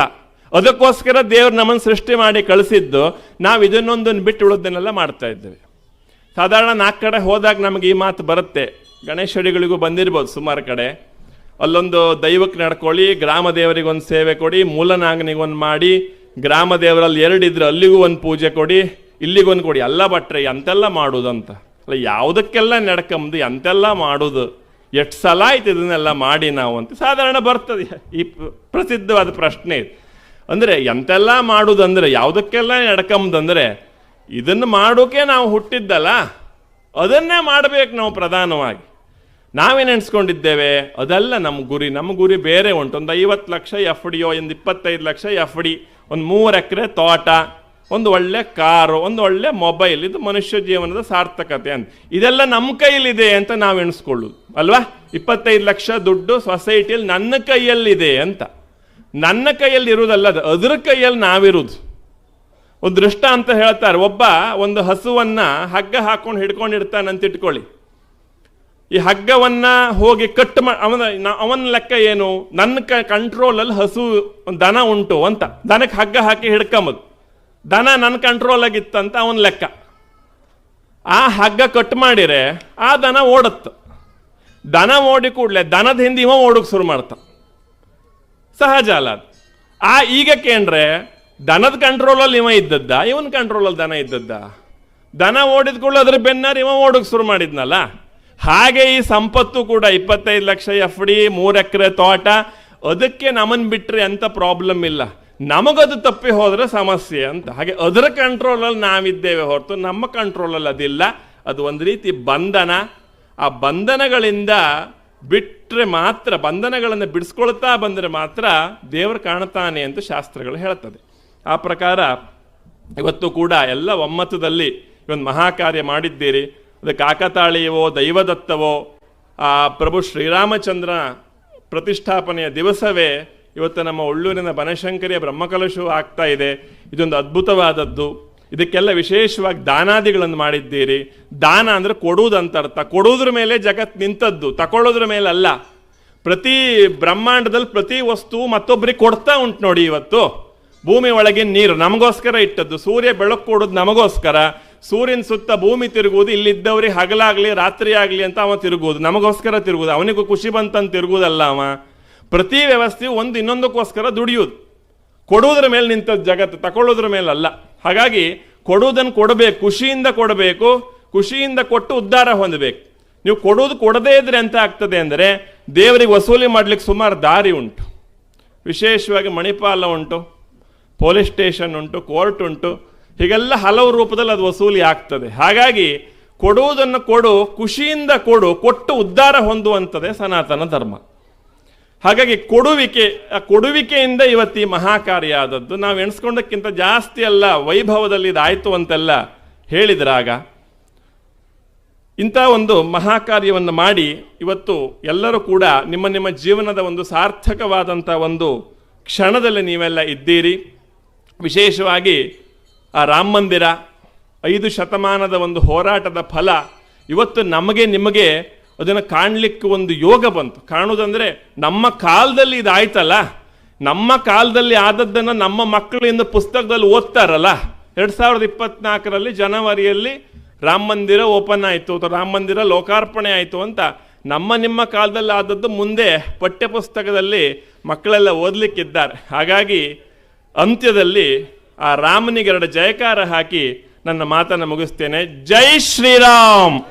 ಅದಕ್ಕೋಸ್ಕರ ದೇವರು ನಮ್ಮನ್ನು ಸೃಷ್ಟಿ ಮಾಡಿ ಕಳಿಸಿದ್ದು ನಾವು ಇದನ್ನೊಂದನ್ನು ಬಿಟ್ಟು ಉಳಿದನ್ನೆಲ್ಲ ಮಾಡ್ತಾ ಇದ್ದೇವೆ. ಸಾಧಾರಣ ನಾಲ್ಕು ಕಡೆ ಹೋದಾಗ ನಮಗೆ ಈ ಮಾತು ಬರುತ್ತೆ. ಗಣೇಶಡಿಗಳಿಗೂ ಬಂದಿರ್ಬೋದು ಸುಮಾರು ಕಡೆ. ಅಲ್ಲೊಂದು ದೈವಕ್ಕೆ ನಡ್ಕೊಳ್ಳಿ, ಗ್ರಾಮ ದೇವರಿಗೆ ಒಂದು ಸೇವೆ ಕೊಡಿ, ಮೂಲನಾಗನಿಗೆ ಒಂದು ಮಾಡಿ, ಗ್ರಾಮ ದೇವರಲ್ಲಿ ಎರಡಿದ್ರೆ ಅಲ್ಲಿಗೂ ಒಂದು ಪೂಜೆ ಕೊಡಿ ಇಲ್ಲಿಗೊಂದು ಕೊಡಿ. ಎಲ್ಲ ಬಟ್ರೆ ಎಂತೆಲ್ಲ ಮಾಡೋದಂತ ಅಲ್ಲ, ಯಾವುದಕ್ಕೆಲ್ಲ ನಡ್ಕಂಬದು, ಎಂತೆಲ್ಲ ಮಾಡೋದು? ಎಷ್ಟು ಸಲ ಆಯ್ತು ಇದನ್ನೆಲ್ಲ ಮಾಡಿ ನಾವು ಅಂತ. ಸಾಧಾರಣ ಬರ್ತದೆ. ಈ ಪ್ರಸಿದ್ಧವಾದ ಪ್ರಶ್ನೆ ಇದು. ಅಂದರೆ ಎಂತೆಲ್ಲ ಮಾಡುದಂದ್ರೆ, ಯಾವುದಕ್ಕೆಲ್ಲ ನಡ್ಕಂಬುದಂದರೆ ಇದನ್ನು ಮಾಡೋಕೆ ನಾವು ಹುಟ್ಟಿದ್ದಲ್ಲ, ಅದನ್ನೇ ಮಾಡಬೇಕು ನಾವು ಪ್ರಧಾನವಾಗಿ. ನಾವೇನು ಎಣಿಸ್ಕೊಂಡಿದ್ದೇವೆ? ಅದೆಲ್ಲ ನಮ್ಮ ಗುರಿ ನಮ್ಮ ಗುರಿ ಬೇರೆ ಉಂಟು. ಒಂದು ಐವತ್ತು ಲಕ್ಷ ಎಫ್ ಡಿಯೋ ಒಂದು ಇಪ್ಪತ್ತೈದು ಲಕ್ಷ ಎಫ್ ಡಿ, ಒಂದು ಮೂರು ಎಕರೆ ತೋಟ, ಒಂದು ಒಳ್ಳೆ ಕಾರು, ಒಂದು ಒಳ್ಳೆ ಮೊಬೈಲ್, ಇದು ಮನುಷ್ಯ ಜೀವನದ ಸಾರ್ಥಕತೆ ಅಂತ. ಇದೆಲ್ಲ ನಮ್ಮ ಕೈಯಲ್ಲಿದೆ ಅಂತ ನಾವು ಎಣಿಸ್ಕೊಳ್ಳೋದು, ಅಲ್ವಾ? ಇಪ್ಪತ್ತೈದು ಲಕ್ಷ ದುಡ್ಡು ಸೊಸೈಟಿಯಲ್ಲಿ ನನ್ನ ಕೈಯಲ್ಲಿದೆ ಅಂತ. ನನ್ನ ಕೈಯಲ್ಲಿ ಇರುವುದಲ್ಲ ಅದು ಅದ್ರ ಕೈಯಲ್ಲಿ ನಾವಿರುವುದು. ಒಂದು ದೃಷ್ಟ ಅಂತ ಹೇಳ್ತಾರೆ, ಒಬ್ಬ ಒಂದು ಹಸುವನ್ನು ಹಗ್ಗ ಹಾಕೊಂಡು ಅಂತ ಇಟ್ಕೊಳ್ಳಿ. ಈ ಹಗ್ಗವನ್ನು ಹೋಗಿ ಕಟ್ ಮಾ, ಅವನ ಅವನ ಲೆಕ್ಕ ಏನು? ನನ್ನ ಕ ಕಂಟ್ರೋಲಲ್ಲಿ ಹಸು, ದನ ಉಂಟು ಅಂತ. ದನಕ್ಕೆ ಹಗ್ಗ ಹಾಕಿ ಹಿಡ್ಕೊಂಬದು. ದನ ನನ್ನ ಕಂಟ್ರೋಲಾಗಿತ್ತಂತ ಅವನ ಲೆಕ್ಕ. ಆ ಹಗ್ಗ ಕಟ್ ಮಾಡಿರೆ ಆ ದನ ಓಡತ್ತ. ದನ ಓಡಿ ಕೂಡಲೇ ದನದ ಹಿಂದೆ ಇವ ಓಡೋಕೆ ಶುರು ಮಾಡ್ತ ಸಹಜ ಅಲ್ಲ ಆ ಈಗ ಕೇಂದ್ರೆ ದನದ ಕಂಟ್ರೋಲಲ್ಲಿ ಇವ ಇದ್ದದ್ದ, ಇವನ್ ಕಂಟ್ರೋಲಲ್ಲಿ ದನ ಇದ್ದದ್ದ. ದನ ಓಡಿದ ಕೂಡ ಅದ್ರ ಬೆನ್ನಾರ ಇವ ಓಡೋಕೆ ಶುರು ಮಾಡಿದ್ನಲ್ಲ. ಹಾಗೆ ಈ ಸಂಪತ್ತು ಕೂಡ ಇಪ್ಪತ್ತೈದು ಲಕ್ಷ ಎಫ್ ಡಿ, ಮೂರು ಎಕರೆ ತೋಟ, ಅದಕ್ಕೆ ನಮನ್ ಬಿಟ್ರೆ ಅಂತ ಪ್ರಾಬ್ಲಮ್ ಇಲ್ಲ. ನಮಗದು ತಪ್ಪಿ ಹೋದ್ರೆ ಸಮಸ್ಯೆ ಅಂತ. ಹಾಗೆ ಅದರ ಕಂಟ್ರೋಲಲ್ಲಿ ನಾವಿದ್ದೇವೆ ಹೊರತು ನಮ್ಮ ಕಂಟ್ರೋಲಲ್ಲಿ ಅದಿಲ್ಲ. ಅದು ಒಂದು ರೀತಿ ಬಂಧನ. ಆ ಬಂಧನಗಳಿಂದ ಬಿಟ್ಟರೆ ಮಾತ್ರ, ಬಂಧನಗಳನ್ನು ಬಿಡಿಸ್ಕೊಳ್ತಾ ಬಂದರೆ ಮಾತ್ರ ದೇವರು ಕಾಣ್ತಾನೆ ಅಂತ ಶಾಸ್ತ್ರಗಳು ಹೇಳ್ತದೆ. ಆ ಪ್ರಕಾರ ಇವತ್ತು ಕೂಡ ಎಲ್ಲ ಒಮ್ಮತದಲ್ಲಿ ಇವೊಂದು ಮಹಾಕಾರ್ಯ ಮಾಡಿದ್ದೀರಿ. ಅದು ಕಾಕತಾಳೀಯವೋ, ದೈವದತ್ತವೋ, ಆ ಪ್ರಭು ಶ್ರೀರಾಮಚಂದ್ರ ಪ್ರತಿಷ್ಠಾಪನೆಯ ದಿವಸವೇ ಇವತ್ತು ನಮ್ಮ ಉಳ್ಳೂರಿನ ಬನಶಂಕರಿಯ ಬ್ರಹ್ಮಕಲಶವೂ ಆಗ್ತಾ ಇದೆ. ಇದೊಂದು ಅದ್ಭುತವಾದದ್ದು. ಇದಕ್ಕೆಲ್ಲ ವಿಶೇಷವಾಗಿ ದಾನಾದಿಗಳನ್ನು ಮಾಡಿದ್ದೀರಿ. ದಾನ ಅಂದ್ರೆ ಕೊಡುವುದಂತ ಅರ್ಥ ಕೊಡುವುದ್ರ ಮೇಲೆ ಜಗತ್ ನಿಂತದ್ದು. ತಕೊಳ್ಳೋದ್ರ ಮೇಲೆ ಅಲ್ಲ ಪ್ರತಿ ಬ್ರಹ್ಮಾಂಡದಲ್ಲಿ ಪ್ರತಿ ವಸ್ತು ಮತ್ತೊಬ್ಬರಿಗೆ ಕೊಡ್ತಾ ಉಂಟು ನೋಡಿ ಇವತ್ತು. ಭೂಮಿ ಒಳಗೆ ನೀರು ನಮಗೋಸ್ಕರ ಇಟ್ಟದ್ದು. ಸೂರ್ಯ ಬೆಳಕು ಕೊಡೋದು ನಮಗೋಸ್ಕರ. ಸೂರ್ಯನ ಸುತ್ತ ಭೂಮಿ ತಿರುಗುವುದು. ಇಲ್ಲಿದ್ದವ್ರಿಗೆ ಹಗಲಾಗಲಿ ರಾತ್ರಿ ಆಗಲಿ ಅಂತ ಅವ ತಿರುಗುವುದು. ನಮಗೋಸ್ಕರ ತಿರುಗುವುದು. ಅವನಿಗೂ ಖುಷಿ ಬಂತಂತ ತಿರುಗುವುದಲ್ಲ ಅವ. ಪ್ರತಿ ವ್ಯವಸ್ಥೆಯು ಒಂದು ಇನ್ನೊಂದಕ್ಕೋಸ್ಕರ ದುಡಿಯುವುದು. ಕೊಡುವುದರ ಮೇಲೆ ನಿಂತದ್ದು ಜಗತ್ತು. ತಕೊಳ್ಳೋದ್ರ ಮೇಲೆ ಅಲ್ಲ ಹಾಗಾಗಿ ಕೊಡುವುದನ್ನು ಕೊಡಬೇಕು, ಖುಷಿಯಿಂದ ಕೊಡಬೇಕು, ಖುಷಿಯಿಂದ ಕೊಟ್ಟು ಉದ್ಧಾರ ಹೊಂದಬೇಕು. ನೀವು ಕೊಡುವುದು ಕೊಡದೇ ಇದ್ರೆ ಎಂತ ಆಗ್ತದೆ ಅಂದರೆ ದೇವರಿಗೆ ವಸೂಲಿ ಮಾಡಲಿಕ್ಕೆ ಸುಮಾರು ದಾರಿ ಉಂಟು. ವಿಶೇಷವಾಗಿ ಮಣಿಪಾಲ ಉಂಟು, ಪೊಲೀಸ್ ಸ್ಟೇಷನ್ ಉಂಟು, ಕೋರ್ಟ್ ಉಂಟು, ಹೀಗೆಲ್ಲ ಹಲವು ರೂಪದಲ್ಲಿ ಅದು ವಸೂಲಿ ಆಗ್ತದೆ. ಹಾಗಾಗಿ ಕೊಡುವುದನ್ನು ಕೊಡು, ಖುಷಿಯಿಂದ ಕೊಡು, ಕೊಟ್ಟು ಉದ್ಧಾರ ಹೊಂದುವಂಥದ್ದೇ ಸನಾತನ ಧರ್ಮ. ಹಾಗಾಗಿ ಕೊಡುವಿಕೆ, ಆ ಕೊಡುವಿಕೆಯಿಂದ ಇವತ್ತು ಈ ಮಹಾಕಾರ್ಯ ಆದದ್ದು ನಾವು ಎಣಿಸ್ಕೊಂಡಕ್ಕಿಂತ ಜಾಸ್ತಿ ಅಲ್ಲ, ವೈಭವದಲ್ಲಿ ಇದಾಯಿತು ಅಂತೆಲ್ಲ ಹೇಳಿದ್ರಾಗ. ಇಂಥ ಒಂದು ಮಹಾಕಾರ್ಯವನ್ನು ಮಾಡಿ ಇವತ್ತು ಎಲ್ಲರೂ ಕೂಡ ನಿಮ್ಮ ನಿಮ್ಮ ಜೀವನದ ಒಂದು ಸಾರ್ಥಕವಾದಂಥ ಒಂದು ಕ್ಷಣದಲ್ಲಿ ನೀವೆಲ್ಲ ಇದ್ದೀರಿ. ವಿಶೇಷವಾಗಿ ಆ ರಾಮ ಮಂದಿರ, ಐದು ಶತಮಾನದ ಒಂದು ಹೋರಾಟದ ಫಲ ಇವತ್ತು ನಮಗೆ ನಿಮಗೆ ಅದನ್ನು ಕಾಣಲಿಕ್ಕೆ ಒಂದು ಯೋಗ ಬಂತು. ಕಾಣೋದಂದರೆ ನಮ್ಮ ಕಾಲದಲ್ಲಿ ಇದಾಯ್ತಲ್ಲ? ನಮ್ಮ ಕಾಲದಲ್ಲಿ ಆದದ್ದನ್ನು ನಮ್ಮ ಮಕ್ಕಳಿಂದ ಪುಸ್ತಕದಲ್ಲಿ ಓದ್ತಾರಲ್ಲ? ಎರಡು ಸಾವಿರದ ಇಪ್ಪತ್ನಾಲ್ಕರಲ್ಲಿ ಜನವರಿಯಲ್ಲಿ ರಾಮ ಮಂದಿರ ಓಪನ್ ಆಯಿತು, ಅಥವಾ ರಾಮ ಮಂದಿರ ಲೋಕಾರ್ಪಣೆ ಆಯಿತು ಅಂತ. ನಮ್ಮ ನಿಮ್ಮ ಕಾಲದಲ್ಲಿ ಆದದ್ದು ಮುಂದೆ ಪಠ್ಯಪುಸ್ತಕದಲ್ಲಿ ಮಕ್ಕಳೆಲ್ಲ ಓದಲಿಕ್ಕಿದ್ದಾರೆ. ಹಾಗಾಗಿ ಅಂತ್ಯದಲ್ಲಿ ಆ ರಾಮನಿಗೆ ಎರಡು ಜಯಕಾರ ಹಾಕಿ ನನ್ನ ಮಾತನ್ನು ಮುಗಿಸ್ತೇನೆ. ಜೈ ಶ್ರೀರಾಮ್!